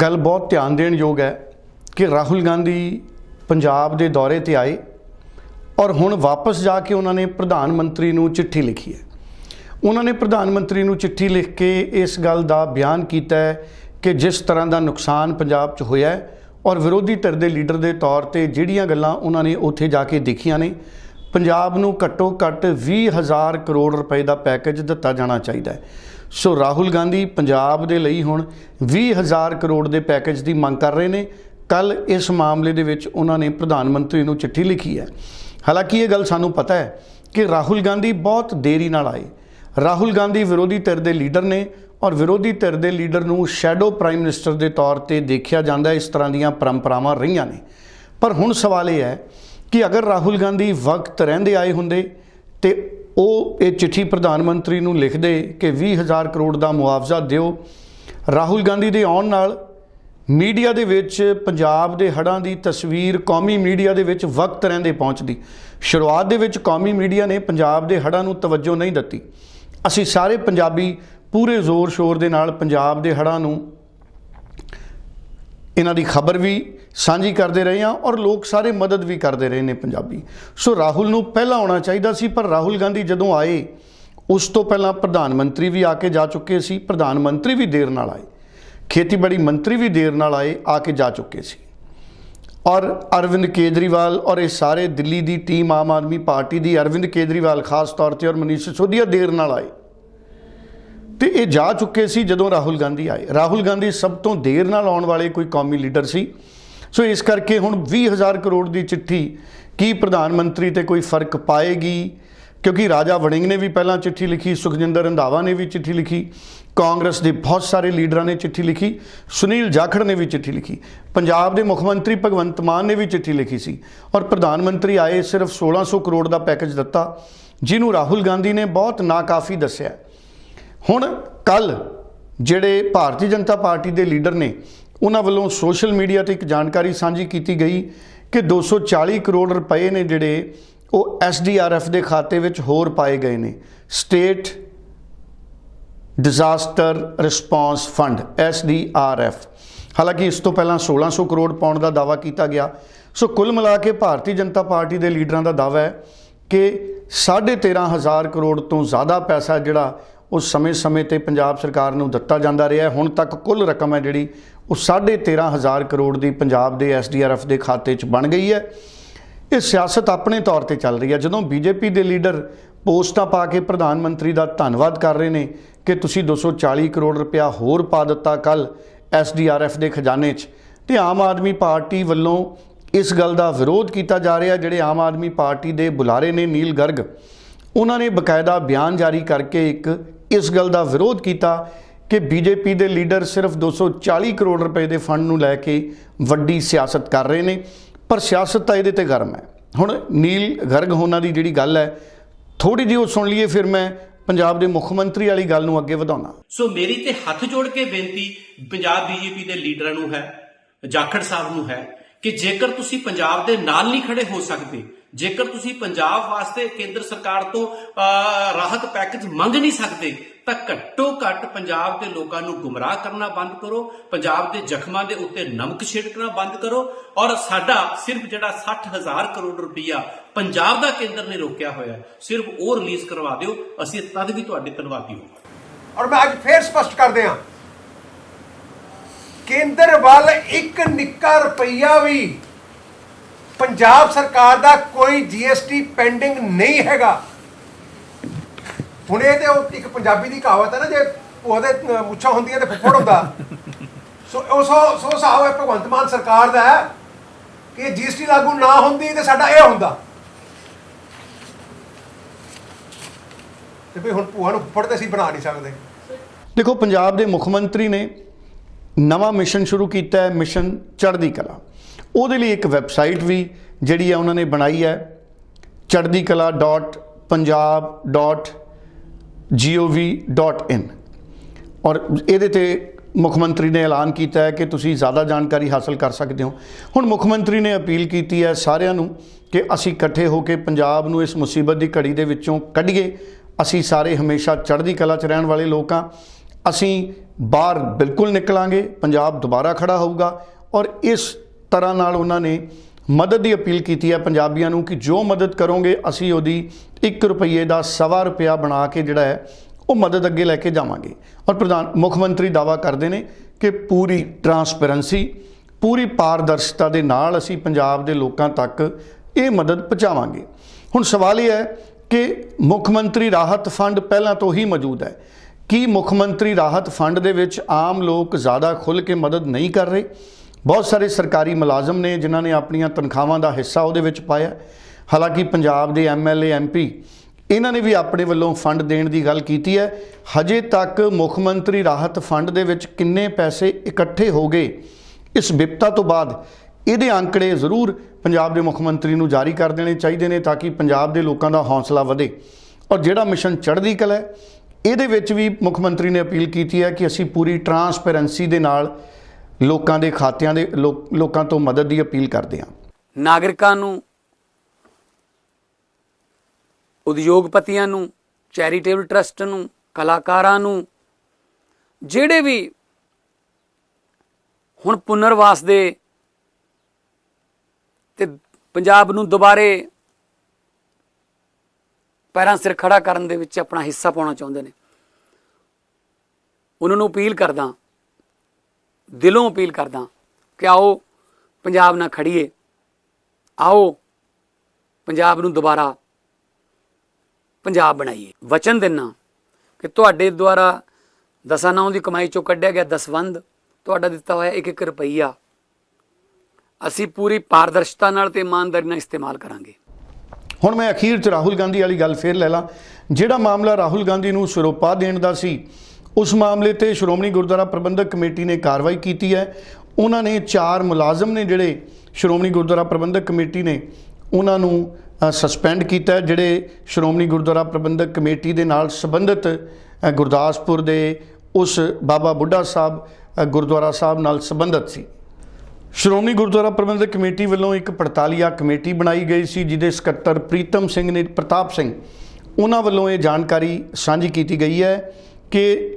ਗੱਲ ਬਹੁਤ ਧਿਆਨ ਦੇਣ ਯੋਗ ਹੈ। ਕਿ ਰਾਹੁਲ ਗਾਂਧੀ ਪੰਜਾਬ ਦੇ ਦੌਰੇ ਤੇ ਆਏ ਔਰ ਹੁਣ ਵਾਪਸ ਜਾ ਕੇ ਉਹਨਾਂ ਨੇ ਪ੍ਰਧਾਨ ਮੰਤਰੀ ਨੂੰ ਚਿੱਠੀ ਲਿਖੀ ਹੈ। ਉਹਨਾਂ ਨੇ ਪ੍ਰਧਾਨ ਮੰਤਰੀ ਨੂੰ ਚਿੱਠੀ ਲਿਖ ਕੇ ਇਸ ਗੱਲ ਦਾ ਬਿਆਨ ਕੀਤਾ ਹੈ ਕਿ ਜਿਸ ਤਰ੍ਹਾਂ ਦਾ ਨੁਕਸਾਨ ਪੰਜਾਬ 'ਚ ਹੋਇਆ ਹੈ ਔਰ ਵਿਰੋਧੀ ਧਿਰ ਦੇ ਲੀਡਰ ਦੇ ਤੌਰ ਤੇ ਜਿਹੜੀਆਂ ਗੱਲਾਂ ਉਹਨਾਂ ਨੇ ਉੱਥੇ ਜਾ ਕੇ ਦੇਖੀਆਂ ਨੇ, ਪੰਜਾਬ ਨੂੰ ਘੱਟੋ ਘੱਟ 20000 ਕਰੋੜ ਰੁਪਏ ਦਾ ਪੈਕੇਜ ਦਿੱਤਾ ਜਾਣਾ ਚਾਹੀਦਾ ਹੈ। ਸੋ ਰਾਹੁਲ ਗਾਂਧੀ ਪੰਜਾਬ ਦੇ ਲਈ ਹੁਣ 20000 ਕਰੋੜ ਦੇ ਪੈਕੇਜ ਦੀ ਮੰਗ ਕਰ ਰਹੇ ਨੇ ਕੱਲ ਇਸ ਮਾਮਲੇ ਦੇ ਵਿੱਚ ਉਹਨਾਂ ਨੇ ਪ੍ਰਧਾਨ ਮੰਤਰੀ ਨੂੰ ਚਿੱਠੀ ਲਿਖੀ ਹੈ। ਹਾਲਾਂਕਿ ਇਹ ਗੱਲ ਸਾਨੂੰ ਪਤਾ ਹੈ ਕਿ ਰਾਹੁਲ ਗਾਂਧੀ ਬਹੁਤ ਦੇਰੀ ਨਾਲ ਆਏ। ਰਾਹੁਲ ਗਾਂਧੀ ਵਿਰੋਧੀ ਧਿਰ ਦੇ ਲੀਡਰ ਨੇ ਔਰ ਵਿਰੋਧੀ ਧਿਰ ਦੇ ਲੀਡਰ ਨੂੰ ਸ਼ੈਡੋ ਪ੍ਰਾਈਮ ਮਿਨਿਸਟਰ ਦੇ ਤੌਰ ਤੇ ਦੇਖਿਆ ਜਾਂਦਾ ਇਸ ਤਰ੍ਹਾਂ ਦੀਆਂ ਪਰੰਪਰਾਵਾਂ ਰਹੀਆਂ ਨੇ। ਪਰ ਹੁਣ ਸਵਾਲ ਇਹ ਹੈ ਕਿ ਅਗਰ ਰਾਹੁਲ ਗਾਂਧੀ ਵਕਤ ਰਹਿੰਦੇ ਆਏ ਹੁੰਦੇ ਤੇ ਉਹ ਇਹ ਚਿੱਠੀ ਪ੍ਰਧਾਨ ਮੰਤਰੀ ਨੂੰ ਲਿਖਦੇ ਕਿ 20000 ਕਰੋੜ ਦਾ ਮੁਆਵਜ਼ਾ ਦਿਓ, ਰਾਹੁਲ ਗਾਂਧੀ ਦੇ ਆਉਣ ਨਾਲ ਮੀਡੀਆ ਦੇ ਵਿੱਚ ਪੰਜਾਬ ਦੇ ਹੜ੍ਹਾਂ ਦੀ ਤਸਵੀਰ ਕੌਮੀ ਮੀਡੀਆ ਦੇ ਵਿੱਚ ਵਕਤ ਰਹਿੰਦੇ ਪਹੁੰਚਦੀ। ਸ਼ੁਰੂਆਤ ਦੇ ਵਿੱਚ ਕੌਮੀ ਮੀਡੀਆ ਨੇ ਪੰਜਾਬ ਦੇ ਹੜ੍ਹਾਂ ਨੂੰ ਤਵੱਜੋ ਨਹੀਂ ਦਿੱਤੀ। ਅਸੀਂ ਸਾਰੇ ਪੰਜਾਬੀ ਪੂਰੇ ਜ਼ੋਰ ਸ਼ੋਰ ਦੇ ਨਾਲ ਪੰਜਾਬ ਦੇ ਹੜ੍ਹਾਂ ਨੂੰ ਇਹਨਾਂ ਦੀ ਖਬਰ ਵੀ ਸਾਂਝੀ ਕਰਦੇ ਰਹੇ ਹਾਂ ਔਰ ਲੋਕ ਸਾਰੇ ਮਦਦ ਵੀ ਕਰਦੇ ਰਹੇ ਨੇ ਪੰਜਾਬੀ। ਸੋ ਰਾਹੁਲ ਨੂੰ ਪਹਿਲਾਂ ਆਉਣਾ ਚਾਹੀਦਾ ਸੀ, ਪਰ ਰਾਹੁਲ ਗਾਂਧੀ ਜਦੋਂ ਆਏ, ਉਸ ਤੋਂ ਪਹਿਲਾਂ ਪ੍ਰਧਾਨ ਮੰਤਰੀ ਵੀ ਆ ਕੇ ਜਾ ਚੁੱਕੇ ਸੀ, ਪ੍ਰਧਾਨ ਮੰਤਰੀ ਵੀ ਦੇਰ ਨਾਲ ਆਏ। ਖੇਤੀਬਾੜੀ ਮੰਤਰੀ ਵੀ ਦੇਰ ਨਾਲ ਆਏ, ਆ ਕੇ ਜਾ ਚੁੱਕੇ ਸੀ। ਔਰ ਅਰਵਿੰਦ ਕੇਜਰੀਵਾਲ ਔਰ ਇਹ ਸਾਰੇ ਦਿੱਲੀ ਦੀ ਟੀਮ, ਆਮ ਆਦਮੀ ਪਾਰਟੀ ਦੀ ਅਰਵਿੰਦ ਕੇਜਰੀਵਾਲ ਖਾਸ ਤੌਰ ਤੇ ਔਰ ਮਨੀਸ਼ ਸਿਸੋਦੀਆ ਦੇਰ ਨਾਲ ਆਏ। ਤੇ ਇਹ ਜਾ ਚੁੱਕੇ ਸੀ ਜਦੋਂ ਰਾਹੁਲ ਗਾਂਧੀ ਆਏ। ਰਾਹੁਲ ਗਾਂਧੀ ਸਭ ਤੋਂ ਦੇਰ ਨਾਲ ਆਉਣ ਵਾਲੇ ਕੋਈ ਕੌਮੀ ਲੀਡਰ ਸੀ। ਸੋ ਇਸ ਕਰਕੇ ਹੁਣ 20000 ਕਰੋੜ ਦੀ ਚਿੱਠੀ ਕੀ ਪ੍ਰਧਾਨ ਮੰਤਰੀ ਤੇ ਕੋਈ ਫ਼ਰਕ ਪਾਏਗੀ? ਕਿਉਂਕਿ ਰਾਜਾ ਵੜਿੰਗ ਨੇ ਵੀ ਪਹਿਲਾਂ ਚਿੱਠੀ ਲਿਖੀ, ਸੁਖਜਿੰਦਰ ਰੰਧਾਵਾ ਨੇ ਵੀ ਚਿੱਠੀ ਲਿਖੀ। ਕਾਂਗਰਸ ਦੇ ਬਹੁਤ ਸਾਰੇ ਲੀਡਰਾਂ ਨੇ ਚਿੱਠੀ ਲਿਖੀ, ਸੁਨੀਲ ਜਾਖੜ ਨੇ ਵੀ ਚਿੱਠੀ ਲਿਖੀ, ਪੰਜਾਬ ਦੇ ਮੁੱਖ ਮੰਤਰੀ ਭਗਵੰਤ ਮਾਨ ਨੇ ਵੀ ਚਿੱਠੀ ਲਿਖੀ ਸੀ, ਔਰ ਪ੍ਰਧਾਨ ਮੰਤਰੀ ਆਏ ਸਿਰਫ 1600 ਕਰੋੜ ਦਾ ਪੈਕੇਜ ਦਿੱਤਾ, ਜਿਹਨੂੰ ਰਾਹੁਲ ਗਾਂਧੀ ਨੇ ਬਹੁਤ ਨਾਕਾਫੀ ਦੱਸਿਆ। ਹੁਣ ਕੱਲ ਜਿਹੜੇ ਭਾਰਤੀ ਜਨਤਾ ਪਾਰਟੀ ਦੇ ਲੀਡਰ ਨੇ, ਉਹਨਾਂ ਵੱਲੋਂ ਸੋਸ਼ਲ ਮੀਡੀਆ ਤੇ ਇੱਕ ਜਾਣਕਾਰੀ ਸਾਂਝੀ ਕੀਤੀ ਗਈ ਕਿ 240 ਕਰੋੜ ਰੁਪਏ ਨੇ ਜਿਹੜੇ ਉਹ ਐਸਡੀਆਰਐਫ ਦੇ ਖਾਤੇ ਵਿੱਚ ਹੋਰ ਪਾਏ ਗਏ ਨੇ, state disaster response fund SDRF ਹਾਲਾਂਕਿ ਇਸ ਤੋਂ ਪਹਿਲਾਂ 1600 ਕਰੋੜ ਪਾਉਣ ਦਾ ਦਾਅਵਾ ਕੀਤਾ ਗਿਆ। ਸੋ ਕੁੱਲ ਮਿਲਾ ਕੇ ਭਾਰਤੀ ਜਨਤਾ ਪਾਰਟੀ ਦੇ ਲੀਡਰਾਂ ਦਾ ਦਾਅਵਾ ਹੈ ਕਿ 13500 ਕਰੋੜ ਤੋਂ ਜ਼ਿਆਦਾ ਪੈਸਾ ਜਿਹੜਾ ਉਹ ਸਮੇਂ-ਸਮੇਂ ਤੇ ਪੰਜਾਬ ਸਰਕਾਰ ਨੂੰ ਦਿੱਤਾ ਜਾਂਦਾ ਰਿਹਾ ਹੁਣ ਤੱਕ ਕੁੱਲ ਰਕਮ ਹੈ ਜਿਹੜੀ ਉਹ 13500 ਕਰੋੜ ਦੀ ਪੰਜਾਬ ਦੇ ਐਸਡੀਆਰਐਫ ਦੇ ਖਾਤੇ 'ਚ ਬਣ ਗਈ ਹੈ। ਇਹ ਸਿਆਸਤ ਆਪਣੇ ਤੌਰ ਤੇ ਚੱਲ ਰਹੀ ਹੈ। ਜਦੋਂ ਬੀਜੇਪੀ ਦੇ ਲੀਡਰ ਪੋਸਟਾਂ ਪਾ ਕੇ ਪ੍ਰਧਾਨ ਮੰਤਰੀ ਦਾ ਧੰਨਵਾਦ ਕਰ ਰਹੇ ਨੇ ਕਿ ਤੁਸੀਂ 240 ਕਰੋੜ ਰੁਪਇਆ ਹੋਰ ਪਾ ਦਿੱਤਾ ਕੱਲ ਐਸਡੀਆਰਐਫ ਦੇ ਖਜ਼ਾਨੇ 'ਚ। ਤੇ ਆਮ ਆਦਮੀ ਪਾਰਟੀ ਵੱਲੋਂ ਇਸ ਗੱਲ ਦਾ ਵਿਰੋਧ ਕੀਤਾ ਜਾ ਰਿਹਾ, ਜਿਹੜੇ ਆਮ ਆਦਮੀ ਪਾਰਟੀ ਦੇ ਬੁਲਾਰੇ ਨੇ ਨੀਲ ਗਰਗ, ਉਹਨਾਂ ਨੇ ਬਕਾਇਦਾ ਬਿਆਨ ਜਾਰੀ ਕਰਕੇ ਇੱਕ ਇਸ ਗੱਲ ਦਾ ਵਿਰੋਧ ਕੀਤਾ ਕਿ ਬੀਜੇਪੀ ਦੇ ਲੀਡਰ ਸਿਰਫ 240 ਕਰੋੜ ਰੁਪਏ ਦੇ ਫੰਡ ਨੂੰ ਲੈ ਕੇ ਵੱਡੀ ਸਿਆਸਤ ਕਰ ਰਹੇ ਨੇ। ਪਰ ਸਿਆਸਤ ਤਾਂ ਇਹਦੇ ਤੇ ਗਰਮ ਹੈ। ਹੁਣ ਨੀਲ ਗਰਗ ਹੋਣਾ ਦੀ ਜਿਹੜੀ ਗੱਲ ਹੈ ਥੋੜੀ ਜਿਹੀ ਉਹ ਸੁਣ ਲਈਏ, ਫਿਰ ਮੈਂ ਪੰਜਾਬ ਦੇ ਮੁੱਖ ਮੰਤਰੀ ਵਾਲੀ ਗੱਲ ਨੂੰ ਅੱਗੇ ਵਧਾਉਣਾ। ਸੋ ਮੇਰੀ ਤੇ ਹੱਥ ਜੋੜ ਕੇ ਬੇਨਤੀ ਪੰਜਾਬ ਬੀਜੇਪੀ ਦੇ ਲੀਡਰਾਂ ਨੂੰ ਹੈ, ਜਾਖੜ ਸਾਹਿਬ ਨੂੰ ਹੈ, ਕਿ ਜੇਕਰ ਤੁਸੀਂ ਪੰਜਾਬ ਦੇ ਨਾਲ ਨਹੀਂ ਖੜੇ ਹੋ ਸਕਦੇ ਜੇਕਰ ਤੁਸੀਂ ਪੰਜਾਬ ਵਾਸਤੇ ਕੇਂਦਰ ਸਰਕਾਰ ਤੋਂ ਰਾਹਤ ਪੈਕੇਜ ਮੰਗ ਨਹੀਂ ਸਕਦੇ, ਤਾਂ ਘੱਟੋ ਘੱਟ ਪੰਜਾਬ ਦੇ ਲੋਕਾਂ ਨੂੰ ਗੁੰਮਰਾਹ ਕਰਨਾ ਬੰਦ ਕਰੋ, ਪੰਜਾਬ ਦੇ ਜ਼ਖਮਾਂ ਦੇ ਉੱਤੇ ਨਮਕ ਛਿੜਕਣਾ ਬੰਦ ਕਰੋ, ਔਰ ਸਾਡਾ ਸਿਰਫ ਜਿਹੜਾ 60000 ਕਰੋੜ ਰੁਪਈਆ ਪੰਜਾਬ ਦਾ ਕੇਂਦਰ ਨੇ ਰੋਕਿਆ ਹੋਇਆ, ਸਿਰਫ ਉਹ ਰਿਲੀਜ਼ ਕਰਵਾ ਦਿਓ, ਅਸੀਂ ਤਦ ਵੀ ਤੁਹਾਡੇ ਧੰਨਵਾਦੀ ਹੋਵਾਂਗੇ। ਔਰ ਮੈਂ ਅੱਜ ਫੇਰ ਸਪਸ਼ਟ ਕਰ ਦਿਆਂ ਕੇਂਦਰ ਵੱਲ ਇੱਕ ਨਿੱਕਾ ਰੁਪਈਆ ਵੀ ਪੰਜਾਬ ਸਰਕਾਰ ਦਾ ਕੋਈ ਜੀਐਸਟੀ ਪੈਂਡਿੰਗ ਨਹੀਂ ਹੈਗਾ। ਹੁਣ ਇਹ ਤੇ ਉਹ ਇੱਕ ਪੰਜਾਬੀ ਦੀ ਕਹਾਵਤ ਹੈ ਨਾ ਜੇ ਉਹਦੇ ਅਹ, ਮੁੱਛਾਂ ਹੁੰਦੀਆਂ ਤੇ ਫੁੱਫੜ ਹੁੰਦਾ। ਸੋ ਉਹ ਸੋ ਸੋ ਹਿਸਾਬ ਹੈ ਭਗਵੰਤ ਮਾਨ ਸਰਕਾਰ ਦਾ ਹੈ ਕਿ ਜੀਐਸਟੀ ਲਾਗੂ ਨਾ ਹੁੰਦੀ ਤੇ ਸਾਡਾ ਇਹ ਹੁੰਦਾ। ਤੇ ਵੀ ਹੁਣ ਭੂਆ ਨੂੰ ਫੁੱਫੜ ਤੇ ਅਸੀਂ ਬਣਾ ਨਹੀਂ ਸਕਦੇ। ਦੇਖੋ ਪੰਜਾਬ ਦੇ ਮੁੱਖ ਮੰਤਰੀ ਨੇ ਨਵਾਂ ਮਿਸ਼ਨ ਸ਼ੁਰੂ ਕੀਤਾ ਹੈ ਮਿਸ਼ਨ ਚੜ੍ਹਦੀ ਕਲਾ। ਉਹਦੇ ਲਈ ਇੱਕ ਵੈਬਸਾਈਟ ਵੀ ਜਿਹੜੀ ਹੈ ਉਹਨਾਂ ਨੇ ਬਣਾਈ ਹੈ ਚੜ੍ਹਦੀ ਕਲਾ chardikala.punjab.gov.in ਔਰ ਇਹਦੇ ਤੇ ਮੁੱਖ ਮੰਤਰੀ ਨੇ ਐਲਾਨ ਕੀਤਾ ਹੈ ਕਿ ਤੁਸੀਂ ਜ਼ਿਆਦਾ ਜਾਣਕਾਰੀ ਹਾਸਲ ਕਰ ਸਕਦੇ ਹੋ। ਹੁਣ ਮੁੱਖ ਮੰਤਰੀ ਨੇ ਅਪੀਲ ਕੀਤੀ ਹੈ ਸਾਰਿਆਂ ਨੂੰ ਕਿ ਅਸੀਂ ਇਕੱਠੇ ਹੋ ਕੇ ਪੰਜਾਬ ਨੂੰ ਇਸ ਮੁਸੀਬਤ ਦੀ ਘੜੀ ਦੇ ਵਿੱਚੋਂ ਕੱਢੀਏ। ਅਸੀਂ ਸਾਰੇ ਹਮੇਸ਼ਾ ਚੜ੍ਹਦੀ ਕਲਾ 'ਚ ਰਹਿਣ ਵਾਲੇ ਲੋਕ ਹਾਂ। ਅਸੀਂ ਬਾਹਰ ਬਿਲਕੁਲ ਨਿਕਲਾਂਗੇ, ਪੰਜਾਬ ਦੁਬਾਰਾ ਖੜਾ ਹੋਊਗਾ। ਔਰ ਇਸ ਤਰ੍ਹਾਂ ਨਾਲ ਉਹਨਾਂ ਨੇ ਮਦਦ ਦੀ ਅਪੀਲ ਕੀਤੀ ਹੈ ਪੰਜਾਬੀਆਂ ਨੂੰ ਕਿ ਜੋ ਮਦਦ ਕਰੋਗੇ, ਅਸੀਂ ਉਹਦੀ 1 ਰੁਪਏ ਦਾ ਸਵਾ ਰੁਪਿਆ ਬਣਾ ਕੇ ਜਿਹੜਾ ਹੈ, ਉਹ ਮਦਦ ਅੱਗੇ ਲੈ ਕੇ ਜਾਵਾਂਗੇ। ਔਰ ਪ੍ਰਧਾਨ, ਮੁੱਖ ਮੰਤਰੀ ਦਾਵਾ ਕਰਦੇ ਨੇ ਕਿ ਪੂਰੀ ਟਰਾਂਸਪੇਰੈਂਸੀ ਪੂਰੀ ਪਾਰਦਰਸ਼ਤਾ ਦੇ ਨਾਲ ਅਸੀਂ ਪੰਜਾਬ ਦੇ ਲੋਕਾਂ ਤੱਕ ਇਹ ਮਦਦ ਪਹੁੰਚਾਵਾਂਗੇ। ਹੁਣ ਸਵਾਲ ਇਹ ਹੈ ਕਿ ਮੁੱਖ ਮੰਤਰੀ ਰਾਹਤ ਫੰਡ ਪਹਿਲਾਂ ਤੋਂ ਹੀ ਮੌਜੂਦ ਹੈ। ਕੀ ਮੁੱਖ ਮੰਤਰੀ ਰਾਹਤ ਫੰਡ ਦੇ ਵਿੱਚ ਆਮ ਲੋਕ ਜ਼ਿਆਦਾ ਖੁੱਲ੍ਹ ਕੇ ਮਦਦ ਨਹੀਂ ਕਰ ਰਹੇ? ਬਹੁਤ ਸਾਰੇ ਸਰਕਾਰੀ ਮੁਲਾਜ਼ਮ ਨੇ ਜਿਨ੍ਹਾਂ ਨੇ ਆਪਣੀਆਂ ਤਨਖਾਹਾਂ ਦਾ ਹਿੱਸਾ ਉਹਦੇ ਵਿੱਚ ਪਾਇਆ। ਹਾਲਾਂਕਿ ਪੰਜਾਬ ਦੇ ਐਮਐਲਏ ਐਮਪੀ ਇਹਨਾਂ ਨੇ ਵੀ ਆਪਣੇ ਵੱਲੋਂ ਫੰਡ ਦੇਣ ਦੀ ਗੱਲ ਕੀਤੀ ਹੈ। ਹਜੇ ਤੱਕ ਮੁੱਖ ਮੰਤਰੀ ਰਾਹਤ ਫੰਡ ਦੇ ਵਿੱਚ ਕਿੰਨੇ ਪੈਸੇ ਇਕੱਠੇ ਹੋ ਗਏ, ਇਸ ਵਿਪਤਾ ਤੋਂ ਬਾਅਦ ਇਹਦੇ ਅੰਕੜੇ ਜ਼ਰੂਰ ਪੰਜਾਬ ਦੇ ਮੁੱਖ ਮੰਤਰੀ ਨੂੰ ਜਾਰੀ ਕਰ ਦੇਣੇ ਚਾਹੀਦੇ ਨੇ ਤਾਂ ਕਿ ਪੰਜਾਬ ਦੇ ਲੋਕਾਂ ਦਾ ਹੌਸਲਾ ਵਧੇ। ਔਰ ਜਿਹੜਾ ਮਿਸ਼ਨ ਚੜ੍ਹਦੀ ਕਲਾ ਹੈ, ਇਹਦੇ ਵਿੱਚ ਵੀ ਮੁੱਖ ਮੰਤਰੀ ਨੇ ਅਪੀਲ ਕੀਤੀ ਹੈ ਕਿ ਅਸੀਂ ਪੂਰੀ ਟਰਾਂਸਪੇਰੈਂਸੀ ਦੇ ਨਾਲ ਲੋਕਾਂ ਦੇ ਖਾਤਿਆਂ ਦੇ ਲੋਕ- ਲੋਕਾਂ ਤੋਂ ਮਦਦ ਦੀ ਅਪੀਲ ਕਰਦੇ ਹਾਂ। ਨਾਗਰਿਕਾਂ ਨੂੰ, ਉਦਯੋਗਪਤੀਆਂ ਨੂੰ, ਚੈਰੀਟੇਬਲ ਟਰਸਟ ਨੂੰ, ਕਲਾਕਾਰਾਂ ਨੂੰ, ਜਿਹੜੇ ਵੀ ਹੁਣ ਪੁਨਰਵਾਸ ਦੇ ਤੇ ਪੰਜਾਬ ਨੂੰ ਦੁਬਾਰੇ ਪੈਰਾਂ ਸਿਰ ਖੜਾ ਕਰਨ ਦੇ ਵਿੱਚ ਆਪਣਾ ਹਿੱਸਾ ਪਾਉਣਾ ਚਾਹੁੰਦੇ ਨੇ। ਉਹਨਾਂ ਨੂੰ ਅਪੀਲ ਕਰਦਾ ਦਿਲੋਂ ਅਪੀਲ ਕਰਦਾ ਕਿ ਆਓ ਪੰਜਾਬ ਨਾਲ ਖੜੀਏ। ਆਓ ਪੰਜਾਬ ਨੂੰ ਦੁਬਾਰਾ ਪੰਜਾਬ ਬਣਾਈਏ। ਵਚਨ ਦਿਨਾ ਕਿ ਤੁਹਾਡੇ ਦੁਆਰਾ ਦਸਾਂ ਨੌਂ ਦੀ ਕਮਾਈ ਚੋਂ ਕੱਢਿਆ ਗਿਆ ਦਸਵੰਦ ਤੁਹਾਡਾ ਦਿੱਤਾ ਹੋਇਆ ਇੱਕ ਇੱਕ ਰੁਪਈਆ ਅਸੀਂ ਪੂਰੀ ਪਾਰਦਰਸ਼ਤਾ ਨਾਲ ਤੇ ਇਮਾਨਦਾਰੀ ਨਾਲ ਇਸਤੇਮਾਲ ਕਰਾਂਗੇ। ਹੁਣ ਮੈਂ ਅਖੀਰ 'ਚ ਰਾਹੁਲ ਗਾਂਧੀ ਵਾਲੀ ਗੱਲ ਫੇਰ ਲੈ ਲਾਂ। ਜਿਹੜਾ ਮਾਮਲਾ ਰਾਹੁਲ ਗਾਂਧੀ ਨੂੰ ਸਰੋਪਾ ਦੇਣ ਦਾ ਸੀ ਉਸ ਮਾਮਲੇ ਤੇ ਸ਼੍ਰੋਮਣੀ ਗੁਰਦੁਆਰਾ ਪ੍ਰਬੰਧਕ ਕਮੇਟੀ ਨੇ ਕਾਰਵਾਈ ਕੀਤੀ ਹੈ। ਉਹਨਾਂ ਨੇ ਚਾਰ ਮੁਲਾਜ਼ਮ ਨੇ ਜਿਹੜੇ ਸ਼੍ਰੋਮਣੀ ਗੁਰਦੁਆਰਾ ਪ੍ਰਬੰਧਕ ਕਮੇਟੀ ਨੇ, ਉਹਨਾਂ ਨੂੰ ਸਸਪੈਂਡ ਕੀਤਾ ਜਿਹੜੇ ਸ਼੍ਰੋਮਣੀ ਗੁਰਦੁਆਰਾ ਪ੍ਰਬੰਧਕ ਕਮੇਟੀ ਦੇ ਨਾਲ ਸੰਬੰਧਿਤ ਗੁਰਦਾਸਪੁਰ ਦੇ ਉਸ ਬਾਬਾ ਬੁੱਢਾ ਸਾਹਿਬ ਗੁਰਦੁਆਰਾ ਸਾਹਿਬ ਨਾਲ ਸੰਬੰਧਿਤ ਸੀ। ਸ਼੍ਰੋਮਣੀ ਗੁਰਦੁਆਰਾ ਪ੍ਰਬੰਧਕ ਕਮੇਟੀ ਵੱਲੋਂ ਇੱਕ ਪੜਤਾਲੀਆ ਕਮੇਟੀ ਬਣਾਈ ਗਈ ਸੀ, ਜਿਹਦੇ ਸਕੱਤਰ ਪ੍ਰੀਤਮ ਸਿੰਘ ਨੇ ਪ੍ਰਤਾਪ ਸਿੰਘ। ਉਹਨਾਂ ਵੱਲੋਂ ਇਹ ਜਾਣਕਾਰੀ ਸਾਂਝੀ ਕੀਤੀ ਗਈ ਹੈ ਕਿ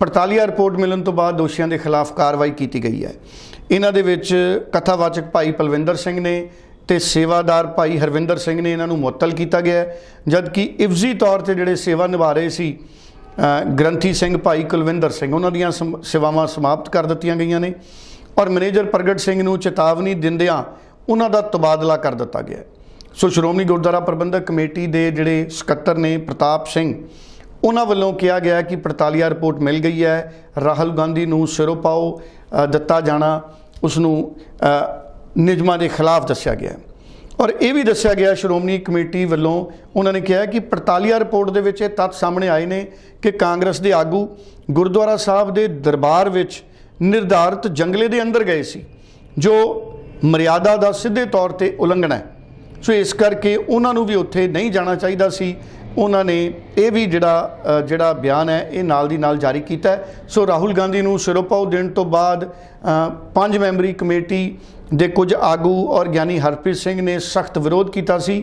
ਪੜਤਾਲੀਆ ਰਿਪੋਰਟ ਮਿਲਣ ਤੋਂ ਬਾਅਦ ਦੋਸ਼ੀਆਂ ਦੇ ਖਿਲਾਫ ਕਾਰਵਾਈ ਕੀਤੀ ਗਈ ਹੈ। ਇਹਨਾਂ ਦੇ ਵਿੱਚ ਕਥਾਵਾਚਕ ਭਾਈ ਪਲਵਿੰਦਰ ਸਿੰਘ ਨੇ ਤੇ ਸੇਵਾਦਾਰ ਭਾਈ ਹਰਵਿੰਦਰ ਸਿੰਘ ਨੇ ਇਹਨਾਂ ਨੂੰ ਮੁਅੱਤਲ ਕੀਤਾ ਗਿਆ ਜਦਕਿ ਇਫਜ਼ੀ ਤੌਰ ਤੇ ਜਿਹੜੇ ਸੇਵਾ ਨਿਭਾ ਰਹੇ ਸੀ ਗ੍ਰੰਥੀ ਸਿੰਘ ਭਾਈ ਕੁਲਵਿੰਦਰ ਸਿੰਘ, ਉਹਨਾਂ ਦੀਆਂ ਸਮ- ਸੇਵਾਵਾਂ ਸਮਾਪਤ ਕਰ ਦਿੱਤੀਆਂ ਗਈਆਂ ਨੇ ਔਰ ਮੈਨੇਜਰ ਪ੍ਰਗਟ ਸਿੰਘ ਨੂੰ ਚੇਤਾਵਨੀ ਦਿੰਦਿਆਂ ਉਹਨਾਂ ਦਾ ਤਬਾਦਲਾ ਕਰ ਦਿੱਤਾ ਗਿਆ ਸੋ ਸ਼੍ਰੋਮਣੀ ਗੁਰਦੁਆਰਾ ਪ੍ਰਬੰਧਕ ਕਮੇਟੀ ਦੇ ਜਿਹੜੇ ਸਕੱਤਰ ਨੇ ਪ੍ਰਤਾਪ ਸਿੰਘ ਉਹਨਾਂ ਵੱਲੋਂ ਕਿਹਾ ਗਿਆ ਕਿ ਪੜਤਾਲੀਆ ਰਿਪੋਰਟ ਮਿਲ ਗਈ ਹੈ। ਰਾਹੁਲ ਗਾਂਧੀ ਨੂੰ ਸਿਰੋਂ ਪਾਓ ਦਿੱਤਾ ਜਾਣਾ ਉਸ ਨੂੰ ਨਿਯਮਾਂ ਦੇ ਖਿਲਾਫ ਦੱਸਿਆ ਗਿਆ ਔਰ ਇਹ ਵੀ ਦੱਸਿਆ ਗਿਆ, ਸ਼੍ਰੋਮਣੀ ਕਮੇਟੀ ਵੱਲੋਂ ਉਹਨਾਂ ਨੇ ਕਿਹਾ ਕਿ ਪੜਤਾਲੀਆ ਰਿਪੋਰਟ ਦੇ ਵਿੱਚ ਇਹ ਤੱਥ ਸਾਹਮਣੇ ਆਏ ਨੇ ਕਿ ਕਾਂਗਰਸ ਦੇ ਆਗੂ ਗੁਰਦੁਆਰਾ ਸਾਹਿਬ ਦੇ ਦਰਬਾਰ ਵਿੱਚ ਨਿਰਧਾਰਤ ਜੰਗਲੇ ਦੇ ਅੰਦਰ ਗਏ ਸੀ, ਜੋ ਮਰਿਆਦਾ ਦਾ ਸਿੱਧੇ ਤੌਰ ਤੇ ਉਲੰਘਣਾ ਹੈ। ਸੋ ਇਸ ਕਰਕੇ ਉਹਨਾਂ ਨੂੰ ਵੀ ਉੱਥੇ ਨਹੀਂ ਜਾਣਾ ਚਾਹੀਦਾ ਸੀ। ਉਹਨਾਂ ਨੇ ਇਹ ਵੀ ਜਿਹੜਾ ਜਿਹੜਾ ਬਿਆਨ ਹੈ, ਇਹ ਨਾਲ ਦੀ ਨਾਲ ਜਾਰੀ ਕੀਤਾ ਸੋ ਰਾਹੁਲ ਗਾਂਧੀ ਨੂੰ ਸਿਰੋਪਾਓ ਦੇਣ ਤੋਂ ਬਾਅਦ ਪੰਜ ਮੈਂਬਰੀ ਕਮੇਟੀ ਦੇ ਕੁਝ ਆਗੂ ਔਰ ਗਿਆਨੀ ਹਰਪ੍ਰੀਤ ਸਿੰਘ ਨੇ ਸਖਤ ਵਿਰੋਧ ਕੀਤਾ ਸੀ।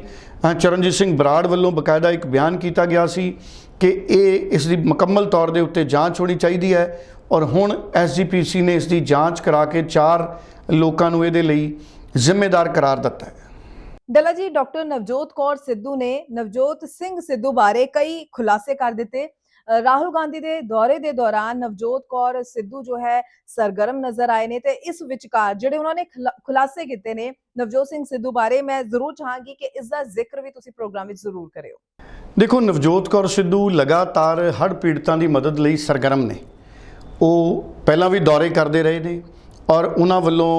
ਚਰਨਜੀਤ ਸਿੰਘ ਬਰਾੜ ਵੱਲੋਂ ਬਕਾਇਦਾ ਇੱਕ ਬਿਆਨ ਕੀਤਾ ਗਿਆ ਸੀ ਕਿ ਇਹ ਇਸ ਦੀ ਮੁਕੰਮਲ ਤੌਰ ਦੇ ਉੱਤੇ ਜਾਂਚ ਹੋਣੀ ਚਾਹੀਦੀ ਹੈ ਔਰ ਹੁਣ ਐਸਜੀਪੀਸੀ ਨੇ ਇਸ ਦੀ ਜਾਂਚ ਕਰਾ ਕੇ ਚਾਰ ਲੋਕਾਂ ਨੂੰ ਇਹਦੇ ਲਈ ਜ਼ਿੰਮੇਦਾਰ ਕਰਾਰ ਦਿੱਤਾ ਹੈ। ਡੱਲਾ ਜੀ ਡਾਕਟਰ ਨਵਜੋਤ ਕੌਰ ਸਿੱਧੂ ਨੇ ਨਵਜੋਤ ਸਿੰਘ ਸਿੱਧੂ ਬਾਰੇ ਕਈ ਖੁਲਾਸੇ ਕਰ ਦਿੱਤੇ ਰਾਹੁਲ ਗਾਂਧੀ ਦੇ ਦੌਰੇ ਦੇ ਦੌਰਾਨ ਨਵਜੋਤ ਕੌਰ ਸਿੱਧੂ ਜੋ ਹੈ ਸਰਗਰਮ ਨਜ਼ਰ ਆਏ ਨੇ ਤੇ ਇਸ ਵਿਚਕਾਰ ਜਿਹੜੇ ਉਹਨਾਂ ਨੇ ਖੁਲਾ- ਖੁਲਾਸੇ ਕੀਤੇ ਨੇ ਨਵਜੋਤ ਸਿੰਘ ਸਿੱਧੂ ਬਾਰੇ ਮੈਂ ਜ਼ਰੂਰ ਚਾਹਾਂਗੀ ਕਿ ਇਸ ਦਾ ਜ਼ਿਕਰ ਵੀ ਤੁਸੀਂ ਪ੍ਰੋਗਰਾਮ ਵਿੱਚ ਜ਼ਰੂਰ ਕਰਿਓ ਦੇਖੋ ਨਵਜੋਤ ਕੌਰ ਸਿੱਧੂ ਲਗਾਤਾਰ ਹੜ੍ਹ ਪੀੜਤਾਂ ਦੀ ਮਦਦ ਲਈ ਸਰਗਰਮ ਨੇ ਉਹ ਪਹਿਲਾਂ ਵੀ ਦੌਰੇ ਕਰਦੇ ਰਹੇ ਨੇ ਔਰ ਉਹਨਾਂ ਵੱਲੋਂ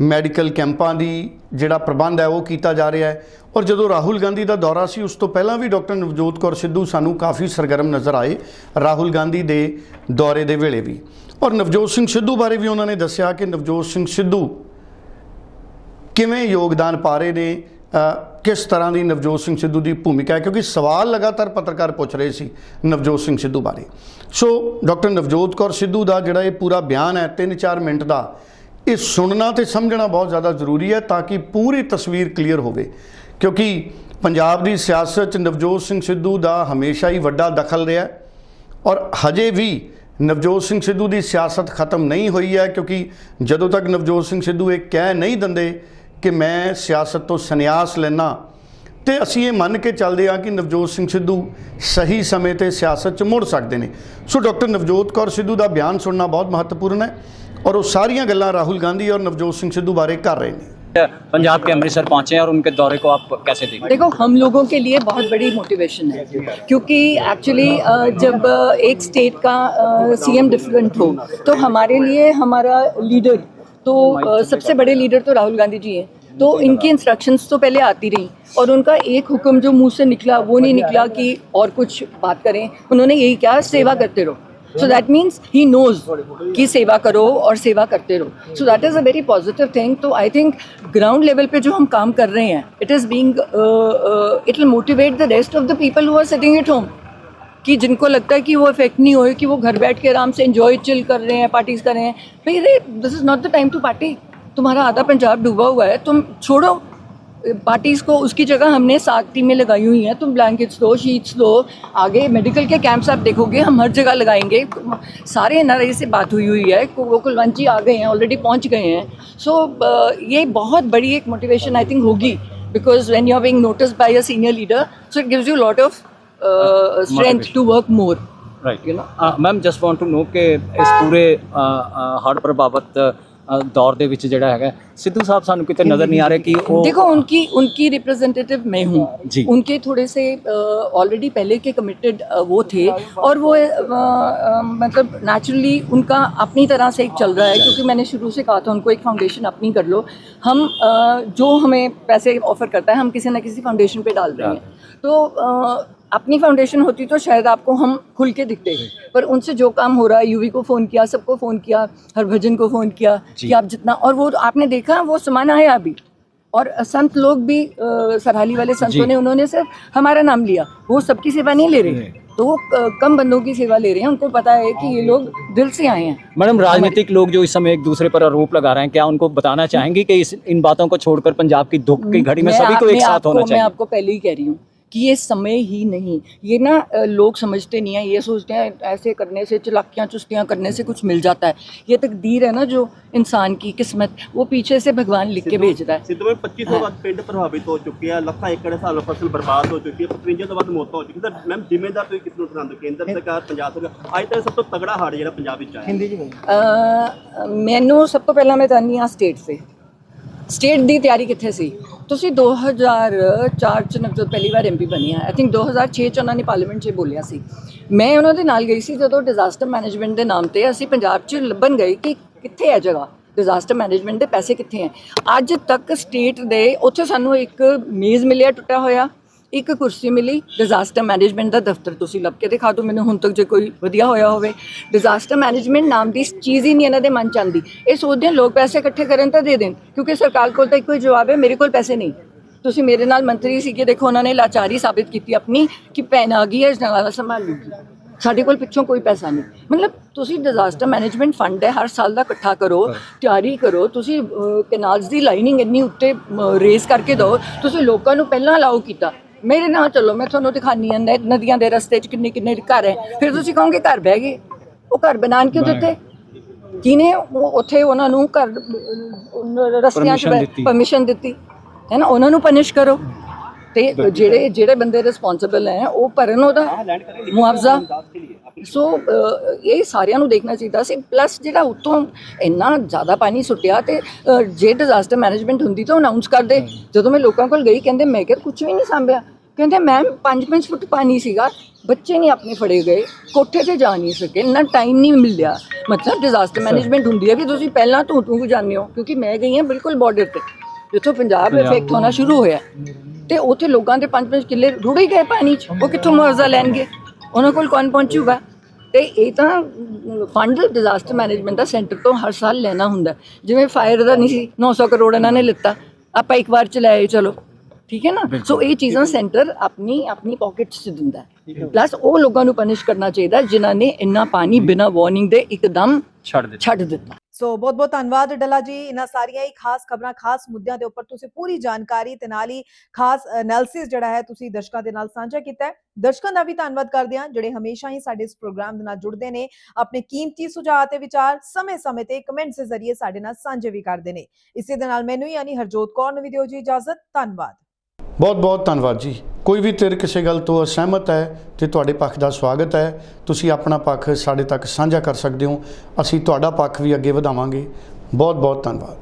ਮੈਡੀਕਲ ਕੈਂਪਾਂ ਦੀ ਜਿਹੜਾ ਪ੍ਰਬੰਧ ਹੈ ਉਹ ਕੀਤਾ ਜਾ ਰਿਹਾ ਹੈ। ਔਰ ਜਦੋਂ ਰਾਹੁਲ ਗਾਂਧੀ ਦਾ ਦੌਰਾ ਸੀ, ਉਸ ਤੋਂ ਪਹਿਲਾਂ ਵੀ ਡਾਕਟਰ ਨਵਜੋਤ ਕੌਰ ਸਿੱਧੂ ਸਾਨੂੰ ਕਾਫੀ ਸਰਗਰਮ ਨਜ਼ਰ ਆਏ ਰਾਹੁਲ ਗਾਂਧੀ ਦੇ ਦੌਰੇ ਦੇ ਵੇਲੇ ਵੀ। ਔਰ ਨਵਜੋਤ ਸਿੰਘ ਸਿੱਧੂ ਬਾਰੇ ਵੀ ਉਹਨਾਂ ਨੇ ਦੱਸਿਆ ਕਿ ਨਵਜੋਤ ਸਿੰਘ ਸਿੱਧੂ ਕਿਵੇਂ ਯੋਗਦਾਨ ਪਾ ਰਹੇ ਨੇ ਕਿਸ ਤਰ੍ਹਾਂ ਦੀ ਨਵਜੋਤ ਸਿੰਘ ਸਿੱਧੂ ਦੀ ਭੂਮਿਕਾ ਹੈ, ਕਿਉਂਕਿ ਸਵਾਲ ਲਗਾਤਾਰ ਪੱਤਰਕਾਰ ਪੁੱਛ ਰਹੇ ਸੀ ਨਵਜੋਤ ਸਿੰਘ ਸਿੱਧੂ ਬਾਰੇ। ਸੋ ਡਾਕਟਰ ਨਵਜੋਤ ਕੌਰ ਸਿੱਧੂ ਦਾ ਜਿਹੜਾ ਇਹ ਪੂਰਾ ਬਿਆਨ ਹੈ 3-4 ਮਿੰਟ ਦਾ ਇਹ ਸੁਣਨਾ ਤੇ ਸਮਝਣਾ ਬਹੁਤ ਜ਼ਿਆਦਾ ਜ਼ਰੂਰੀ ਹੈ ਤਾਂ ਕਿ ਪੂਰੀ ਤਸਵੀਰ ਕਲੀਅਰ ਹੋਵੇ। ਕਿਉਂਕਿ ਪੰਜਾਬ ਦੀ ਸਿਆਸਤ 'ਚ ਨਵਜੋਤ ਸਿੰਘ ਸਿੱਧੂ ਦਾ ਹਮੇਸ਼ਾ ਹੀ ਵੱਡਾ ਦਖਲ ਰਿਹਾ ਔਰ ਹਜੇ ਵੀ ਨਵਜੋਤ ਸਿੰਘ ਸਿੱਧੂ ਦੀ ਸਿਆਸਤ ਖਤਮ ਨਹੀਂ ਹੋਈ ਹੈ ਕਿਉਂਕਿ ਜਦੋਂ ਤੱਕ ਨਵਜੋਤ ਸਿੰਘ ਸਿੱਧੂ ਇਹ ਕਹਿ ਨਹੀਂ ਦਿੰਦੇ ਕਿ ਮੈਂ ਸਿਆਸਤ ਤੋਂ ਸੰਨਿਆਸ ਲੈਣਾ ਤੇ ਅਸੀਂ ਇਹ ਮੰਨ ਕੇ ਚੱਲਦੇ ਹਾਂ ਕਿ ਨਵਜੋਤ ਸਿੰਘ ਸਿੱਧੂ ਸਹੀ ਸਮੇਂ ਤੇ ਸਿਆਸਤ 'ਚ ਮੁੜ ਸਕਦੇ ਨੇ। ਸੋ ਡਾਕਟਰ ਨਵਜੋਤ ਕੌਰ ਸਿੱਧੂ ਦਾ ਬਿਆਨ ਸੁਣਨਾ ਬਹੁਤ ਮਹੱਤਵਪੂਰਨ ਹੈ। ਔਰ ਉਹ ਸਾਰੀਆਂ ਗੱਲਾਂ ਰਾਹੁਲ ਗਾਂਧੀ ਔਰ ਨਵਜੋਤ ਸਿੰਘ ਸਿੱਧੂ ਬਾਰੇ ਕਰ ਰਹੇ ਨੇ पंजाब के अमृतसर पहुंचे हैं और उनके दौरे को आप कैसे देखते हैं देखो हम लोगों के लिए बहुत बड़ी मोटिवेशन है क्योंकि एक्चुअली जब अ, एक स्टेट का सीएम डिफरेंट हो तो हमारे लिए हमारा लीडर तो अ, सबसे बड़े लीडर तो राहुल गांधी जी हैं तो इनकी इंस्ट्रक्शंस तो पहले आती रही और उनका एक हुक्म जो मुंह से निकला वो नहीं निकला कि और कुछ बात करें उन्होंने यही कहा सेवा करते रहो So that means he knows कि सेवा करो और सेवा करते रहो। So that is a very positive thing तो आई थिंक ग्राउंड लेवल पे जो हम काम कर रहे हैं it is being it will motivate the rest of the people who are sitting at home कि जिनको लगता है कि वो इफ़ेक्ट नहीं होए, कि वो घर बैठ के आराम से एंजॉय चिल कर रहे हैं पार्टीज़ कर रहे हैं। भाई रे this is not the time to party तुम्हारा आधा पंजाब डूबा हुआ है, तुम छोड़ो। पार्टीज़ को उसकी जगह हमने सात टीमें लगाई हुई हैं। तुम ब्लैंकेट्स दो शीट्स दो आगे मेडिकल के कैंप्स आप देखोगे हम हर जगह लगाएँगे। सारे एन से बात हुई हुई है वो वंची आ गए हैं ऑलरेडी पहुँच गए हैं। सो so, ये बहुत बड़ी एक मोटिवेशन आई थिंक होगी because when you are being noticed by a senior leader so it gives you lot of strength to work more right you know ma'am just want to know के इस पूरे uh, uh, hard पर बाबत ਦੌਰ ਦੇ ਵਿੱਚ ਜਿਹੜਾ ਹੈਗਾ ਸਿੱਧੂ ਸਾਹਿਬ ਸਾਨੂੰ ਕਿਤੇ ਨਜ਼ਰ ਨਹੀਂ ਆ ਰਿਹਾ ਕਿ ਉਹ देखो उनकी उनकी रिप्रेजेंटेटिव मैं हूँ जी। उनके थोड़े से ऑलरेडी पहले के कमिटेड वो थे और वो अ, अ, मतलब नेचुरली उनका अपनी तरह से एक चल रहा है क्योंकि मैंने शुरू से कहा था उनको एक फाउंडेशन अपनी कर लो हम अ, जो हमें पैसे ऑफर करता है हम किसी न किसी फाउंडेशन पे डाल रहे हैं तो अ, अपनी फाउंडेशन होती तो शायद आपको हम खुल के दिखते पर उनसे जो काम हो रहा है यूवी को फ़ोन किया सबको फ़ोन किया हरभजन को फ़ोन किया कि आप जितना और वो आपने देखा वो समान आया अभी। और संत लोग भी सरहाली वाले संतों ने उन्होंने सिर्फ़ हमारा नाम लिया। वो सबकी सेवा नहीं ले रहे। तो वो कम बंदों की सेवा ले रहे हैं। उनको पता है कि ये लोग दिल से आए हैं। मैडम राजनीतिक लोग जो इस समय एक दूसरे पर आरोप लगा रहे हैं क्या उनको बताना चाहेंगे कि इस इन बातों को छोड़कर पंजाब की दुख की घड़ी में सभी को एक साथ होना मैं आपको पहले ही कह रही हूँ। कि ये समय ही नहीं ये ना अ, लोग समझते नहीं है ये सोचते हैं ऐसे करने से चलाकियाँ चुस्तियाँ करने से कुछ मिल जाता है ये तकदीर है ना जो इंसान की किस्मत वो पीछे से भगवान लिख के भेज रहा है ਸਿੱਧੂ ਵਿੱਚ 25 ਤੋਂ ਵੱਧ ਪਿੰਡ ਪ੍ਰਭਾਵਿਤ ਹੋ ਚੁੱਕੇ ਆ ਲੱਖਾਂ ਏਕੜ ਹਿਸਾਬ ਫਸਲ ਬਰਬਾਦ ਹੋ ਚੁੱਕੀ ਹੈ 55 ਤੋਂ ਵੱਧ ਮੌਤਾਂ ਹੋ ਚੁੱਕੀਆਂ ਤਾਂ ਮੈਮ ਜ਼ਿੰਮੇਦਾਰ ਤੁਸੀਂ ਕਿਸ ਨੂੰ ਠਹਿਰਾਉਂਦੇ ਹੋ? ਕੇਂਦਰ ਸਰਕਾਰ ਪੰਜਾਬ ਸਰਕਾਰ ਅੱਜ ਤੱਕ ਸਭ ਤੋਂ ਤਗੜਾ ਹੜ੍ਹ ਜਿਹੜਾ ਪੰਜਾਬ ਵਿੱਚ ਆਇਆ ਅ, ਮੈਨੂੰ ਸਭ ਤੋਂ ਪਹਿਲਾਂ ਮੈਂ ਜਾਣੀ ਹਾਂ ਸਟੇਟ ਸੇ ਸਟੇਟ ਦੀ ਤਿਆਰੀ ਕਿੱਥੇ ਸੀ? ਤੁਸੀਂ 2004 ਚ ਜਦੋਂ ਪਹਿਲੀ ਵਾਰ ਐਮਪੀ ਬਣੀ ਆ ਆਈ ਥਿੰਕ 2006 ਚ ਉਹਨਾਂ ਨੇ ਪਾਰਲੀਮੈਂਟ 'ਚ ਬੋਲਿਆ ਸੀ। ਮੈਂ ਉਹਨਾਂ ਦੇ ਨਾਲ ਗਈ ਸੀ ਜਦੋਂ ਡਿਜ਼ਾਸਟਰ ਮੈਨੇਜਮੈਂਟ ਦੇ ਨਾਮ ਤੇ ਅਸੀਂ ਪੰਜਾਬ 'ਚ ਲੱਭਣ ਗਏ ਕਿ ਕਿੱਥੇ ਹੈ ਜਗ੍ਹਾ? ਡਿਜ਼ਾਸਟਰ ਮੈਨੇਜਮੈਂਟ ਦੇ ਪੈਸੇ ਕਿੱਥੇ ਹੈ? ਅੱਜ ਤੱਕ ਸਟੇਟ ਦੇ, ਉੱਥੇ ਸਾਨੂੰ ਇੱਕ ਮੇਜ਼ ਮਿਲਿਆ, ਟੁੱਟਾ ਹੋਇਆ। ਇੱਕ ਕੁਰਸੀ ਮਿਲੀ ਡਿਜ਼ਾਸਟਰ ਮੈਨੇਜਮੈਂਟ ਦਾ ਦਫ਼ਤਰ ਤੁਸੀਂ ਲੱਭ ਕੇ ਦਿਖਾ ਦਿਓ ਮੈਨੂੰ ਹੁਣ ਤੱਕ ਜੇ ਕੋਈ ਵਧੀਆ ਹੋਇਆ ਹੋਵੇ। ਡਿਜ਼ਾਸਟਰ ਮੈਨੇਜਮੈਂਟ ਨਾਮ ਦੀ ਚੀਜ਼ ਹੀ ਨਹੀਂ ਇਹਨਾਂ ਦੇ ਮਨ ਚ ਆਉਂਦੀ। ਇਹ ਸੋਚਦੇ ਲੋਕ ਪੈਸੇ ਇਕੱਠੇ ਕਰਨ ਤਾਂ ਦੇ ਦੇਣ ਕਿਉਂਕਿ ਸਰਕਾਰ ਕੋਲ ਤਾਂ ਇੱਕੋ ਹੀ ਜਵਾਬ ਹੈ ਮੇਰੇ ਕੋਲ ਪੈਸੇ ਨਹੀਂ। ਤੁਸੀਂ ਮੇਰੇ ਨਾਲ ਮੰਤਰੀ ਸੀਗੇ ਦੇਖੋ ਉਹਨਾਂ ਨੇ ਲਾਚਾਰੀ ਸਾਬਿਤ ਕੀਤੀ ਆਪਣੀ ਕਿ ਪੈਨ ਆ ਗਈ ਹੈ ਇਸ ਨਾਲ ਸੰਭਾਲ ਲੂਗੀ ਸਾਡੇ ਕੋਲ ਪਿੱਛੋਂ ਕੋਈ ਪੈਸਾ ਨਹੀਂ। ਮਤਲਬ ਤੁਸੀਂ ਡਿਜ਼ਾਸਟਰ ਮੈਨੇਜਮੈਂਟ ਫੰਡ ਹੈ ਹਰ ਸਾਲ ਦਾ ਇਕੱਠਾ ਕਰੋ ਤਿਆਰੀ ਕਰੋ ਤੁਸੀਂ ਕੈਨਾਲਸ ਦੀ ਲਾਈਨਿੰਗ ਇੰਨੀ ਉੱਤੇ ਰੇਸ ਕਰਕੇ ਦਿਓ। ਤੁਸੀਂ ਲੋਕਾਂ ਨੂੰ ਪਹਿਲਾਂ ਅਲਾਉ ਕੀਤਾ। ਮੇਰੇ ਨਾਲ ਚੱਲੋ ਮੈਂ ਤੁਹਾਨੂੰ ਦਿਖਾਨੀ ਆ ਨਦ- ਨਦੀਆਂ ਦੇ ਰਸਤੇ 'ਚ ਕਿੰਨੇ ਕਿੰਨੇ ਘਰ ਹੈ। ਫਿਰ ਤੁਸੀਂ ਕਹੋਗੇ ਘਰ ਬਹਿ ਗਏ? ਉਹ ਘਰ ਬਣਾਉਣ ਕਿਉਂ ਦਿੱਤੇ? ਕਿਨੇ ਉੱਥੇ ਉਹਨਾਂ ਨੂੰ ਘਰ ਰਸਤਿਆਂ 'ਚ। ਪਰਮਿਸ਼ਨ ਦਿੱਤੀ। ਹੈ ਨਾ? ਉਹਨਾਂ ਨੂੰ ਪਨਿਸ਼ ਕਰੋ। ਤੇ ਜਿਹੜੇ ਜਿਹੜੇ ਬੰਦੇ ਰਿਸਪੌਂਸਿਬਲ ਹੈ ਉਹ ਭਰਨ ਉਹਦਾ ਮੁਆਵਜ਼ਾ। ਸੋ ਇਹ ਸਾਰਿਆਂ ਨੂੰ ਦੇਖਣਾ ਚਾਹੀਦਾ ਸੀ। ਪਲੱਸ ਜਿਹੜਾ ਉਤੋਂ ਇੰਨਾ ਜ਼ਿਆਦਾ ਪਾਣੀ ਸੁੱਟਿਆ ਤੇ ਜੇ ਡਿਜ਼ਾਸਟਰ ਮੈਨੇਜਮੈਂਟ ਹੁੰਦੀ ਤਾਂ ਅਨਾਉਂਸ ਕਰਦੇ ਜਦੋਂ ਮੈਂ ਲੋਕਾਂ ਕੋਲ ਗਈ ਕਹਿੰਦੇ ਮੈਂ ਕਿਹਾ ਕੁਝ ਵੀ ਨਹੀਂ ਸੰਭਿਆ। ਕਹਿੰਦੇ ਮੈਮ 5-5 ਫੁੱਟ ਪਾਣੀ ਸੀਗਾ। ਬੱਚੇ ਨਹੀਂ ਆਪਣੇ ਫੜੇ ਗਏ। ਕੋਠੇ ਤੇ ਜਾ ਨਹੀਂ ਸਕੇ। ਇੰਨਾ ਟਾਈਮ ਨਹੀਂ ਮਿਲਿਆ। ਮਤਲਬ ਡਿਜ਼ਾਸਟਰ ਮੈਨੇਜਮੈਂਟ ਹੁੰਦੀ ਹੈ ਕਿ ਤੁਸੀਂ ਪਹਿਲਾਂ ਤੋਂ ਤੂੰ ਜਾਂਦੇ ਹੋ। ਕਿਉਂਕਿ ਮੈਂ ਗਈ ਹਾਂ ਬਿਲਕੁਲ ਬਾਰਡਰ ਤੇ। ਜਿੱਥੋਂ ਪੰਜਾਬ ਇਫੈਕਟ ਹੋਣਾ ਸ਼ੁਰੂ ਹੋਇਆ। ਤੇ ਉੱਥੇ ਲੋਕਾਂ ਦੇ 5-5 ਕਿੱਲੇ ਰੁੜ ਹੀ ਗਏ ਪਾਣੀ 'ਚ। ਉਹ ਕਿੱਥੋਂ ਮੁਆਵਜ਼ਾ ਲੈਣਗੇ? ਉਹਨਾਂ ਕੋਲ ਕੌਣ ਪਹੁੰਚੂਗਾ? ਤੇ ਇਹ ਤਾਂ ਫੰਡ ਡਿਜ਼ਾਸਟਰ ਮੈਨੇਜਮੈਂਟ ਦਾ ਸੈਂਟਰ ਤੋਂ ਹਰ ਸਾਲ ਲੈਣਾ ਹੁੰਦਾ। ਜਿਵੇਂ ਫਾਇਰ ਦਾ ਨਹੀਂ ਸੀ 900 ਕਰੋੜ ਇਹਨਾਂ ਨੇ ਲਿੱਤਾ। ਆਪਾਂ ਇੱਕ ਵਾਰ ਚ ਲੈ ਆਏ ਚਲੋ। ਠੀਕ ਹੈ ਨਾ? ਸੋ ਇਹ ਚੀਜ਼ਾਂ ਸੈਂਟਰ ਆਪਣੀ ਆਪਣੀ ਪਾਕਟਸ ਚ ਦਿੰਦਾ ਹੈ। ਪਲੱਸ ਉਹ ਲੋਕਾਂ ਨੂੰ ਪਨਿਸ਼ ਕਰਨਾ ਚਾਹੀਦਾ ਜਿਨ੍ਹਾਂ ਨੇ ਇੰਨਾ ਪਾਣੀ ਬਿਨਾਂ ਵਾਰਨਿੰਗ ਦੇ ਇੱਕਦਮ ਛੱਡ ਦਿੱਤਾ। ਛੱਡ ਦਿੱਤਾ। ਸੋ ਬਹੁਤ ਬਹੁਤ ਧੰਨਵਾਦ ਡੱਲਾ ਜੀ। ਇਹਨਾਂ ਸਾਰੀਆਂ ਹੀ ਖਾਸ ਖਬਰਾਂ ਖਾਸ ਮੁੱਦਿਆਂ ਦੇ ਉੱਪਰ ਤੁਸੀਂ ਪੂਰੀ ਜਾਣਕਾਰੀ ਤੇ ਨਾਲ ਹੀ ਖਾਸ ਐਨਾਲਿਸਿਸ ਜਿਹੜਾ ਹੈ ਤੁਸੀਂ ਦਰਸ਼ਕਾਂ ਦੇ ਨਾਲ ਸਾਂਝਾ ਕੀਤਾ ਹੈ। ਦਰਸ਼ਕਾਂ ਦਾ ਵੀ ਧੰਨਵਾਦ ਕਰਦੇ ਹਾਂ ਜਿਹੜੇ ਹਮੇਸ਼ਾ ਹੀ ਸਾਡੇ ਇਸ ਪ੍ਰੋਗਰਾਮ ਦੇ ਨਾਲ ਜੁੜਦੇ ਨੇ। ਆਪਣੇ ਕੀਮਤੀ ਸੁਝਾਅ ਤੇ ਵਿਚਾਰ ਸਮੇਂ-ਸਮੇਂ ਤੇ ਕਮੈਂਟਸ ਦੇ ਜ਼ਰੀਏ ਸਾਡੇ ਨਾਲ ਸਾਂਝੇ ਵੀ ਕਰਦੇ ਨੇ। ਇਸੇ ਦੇ ਨਾਲ ਮੈਨੂੰ ਯਾਨੀ ਹਰਜੋਤ ਕੌਰ ਨੂੰ ਵੀ ਦਿਓ ਜੀ ਇਜਾਜ਼ਤ। ਧੰਨਵਾਦ। ਬਹੁਤ ਬਹੁਤ ਧੰਨਵਾਦ ਜੀ। ਕੋਈ ਵੀ ਧਿਰ ਕਿਸੇ ਗੱਲ ਤੋਂ ਅਸਹਿਮਤ ਹੈ ਤੇ ਤੁਹਾਡੇ ਪੱਖ ਦਾ ਸਵਾਗਤ ਹੈ, ਤੁਸੀਂ ਆਪਣਾ ਪੱਖ ਸਾਡੇ ਤੱਕ ਸਾਂਝਾ ਕਰ ਸਕਦੇ ਹੋ। ਅਸੀਂ ਤੁਹਾਡਾ ਪੱਖ ਵੀ ਅੱਗੇ ਵਧਾਵਾਂਗੇ। ਬਹੁਤ ਬਹੁਤ ਧੰਨਵਾਦ।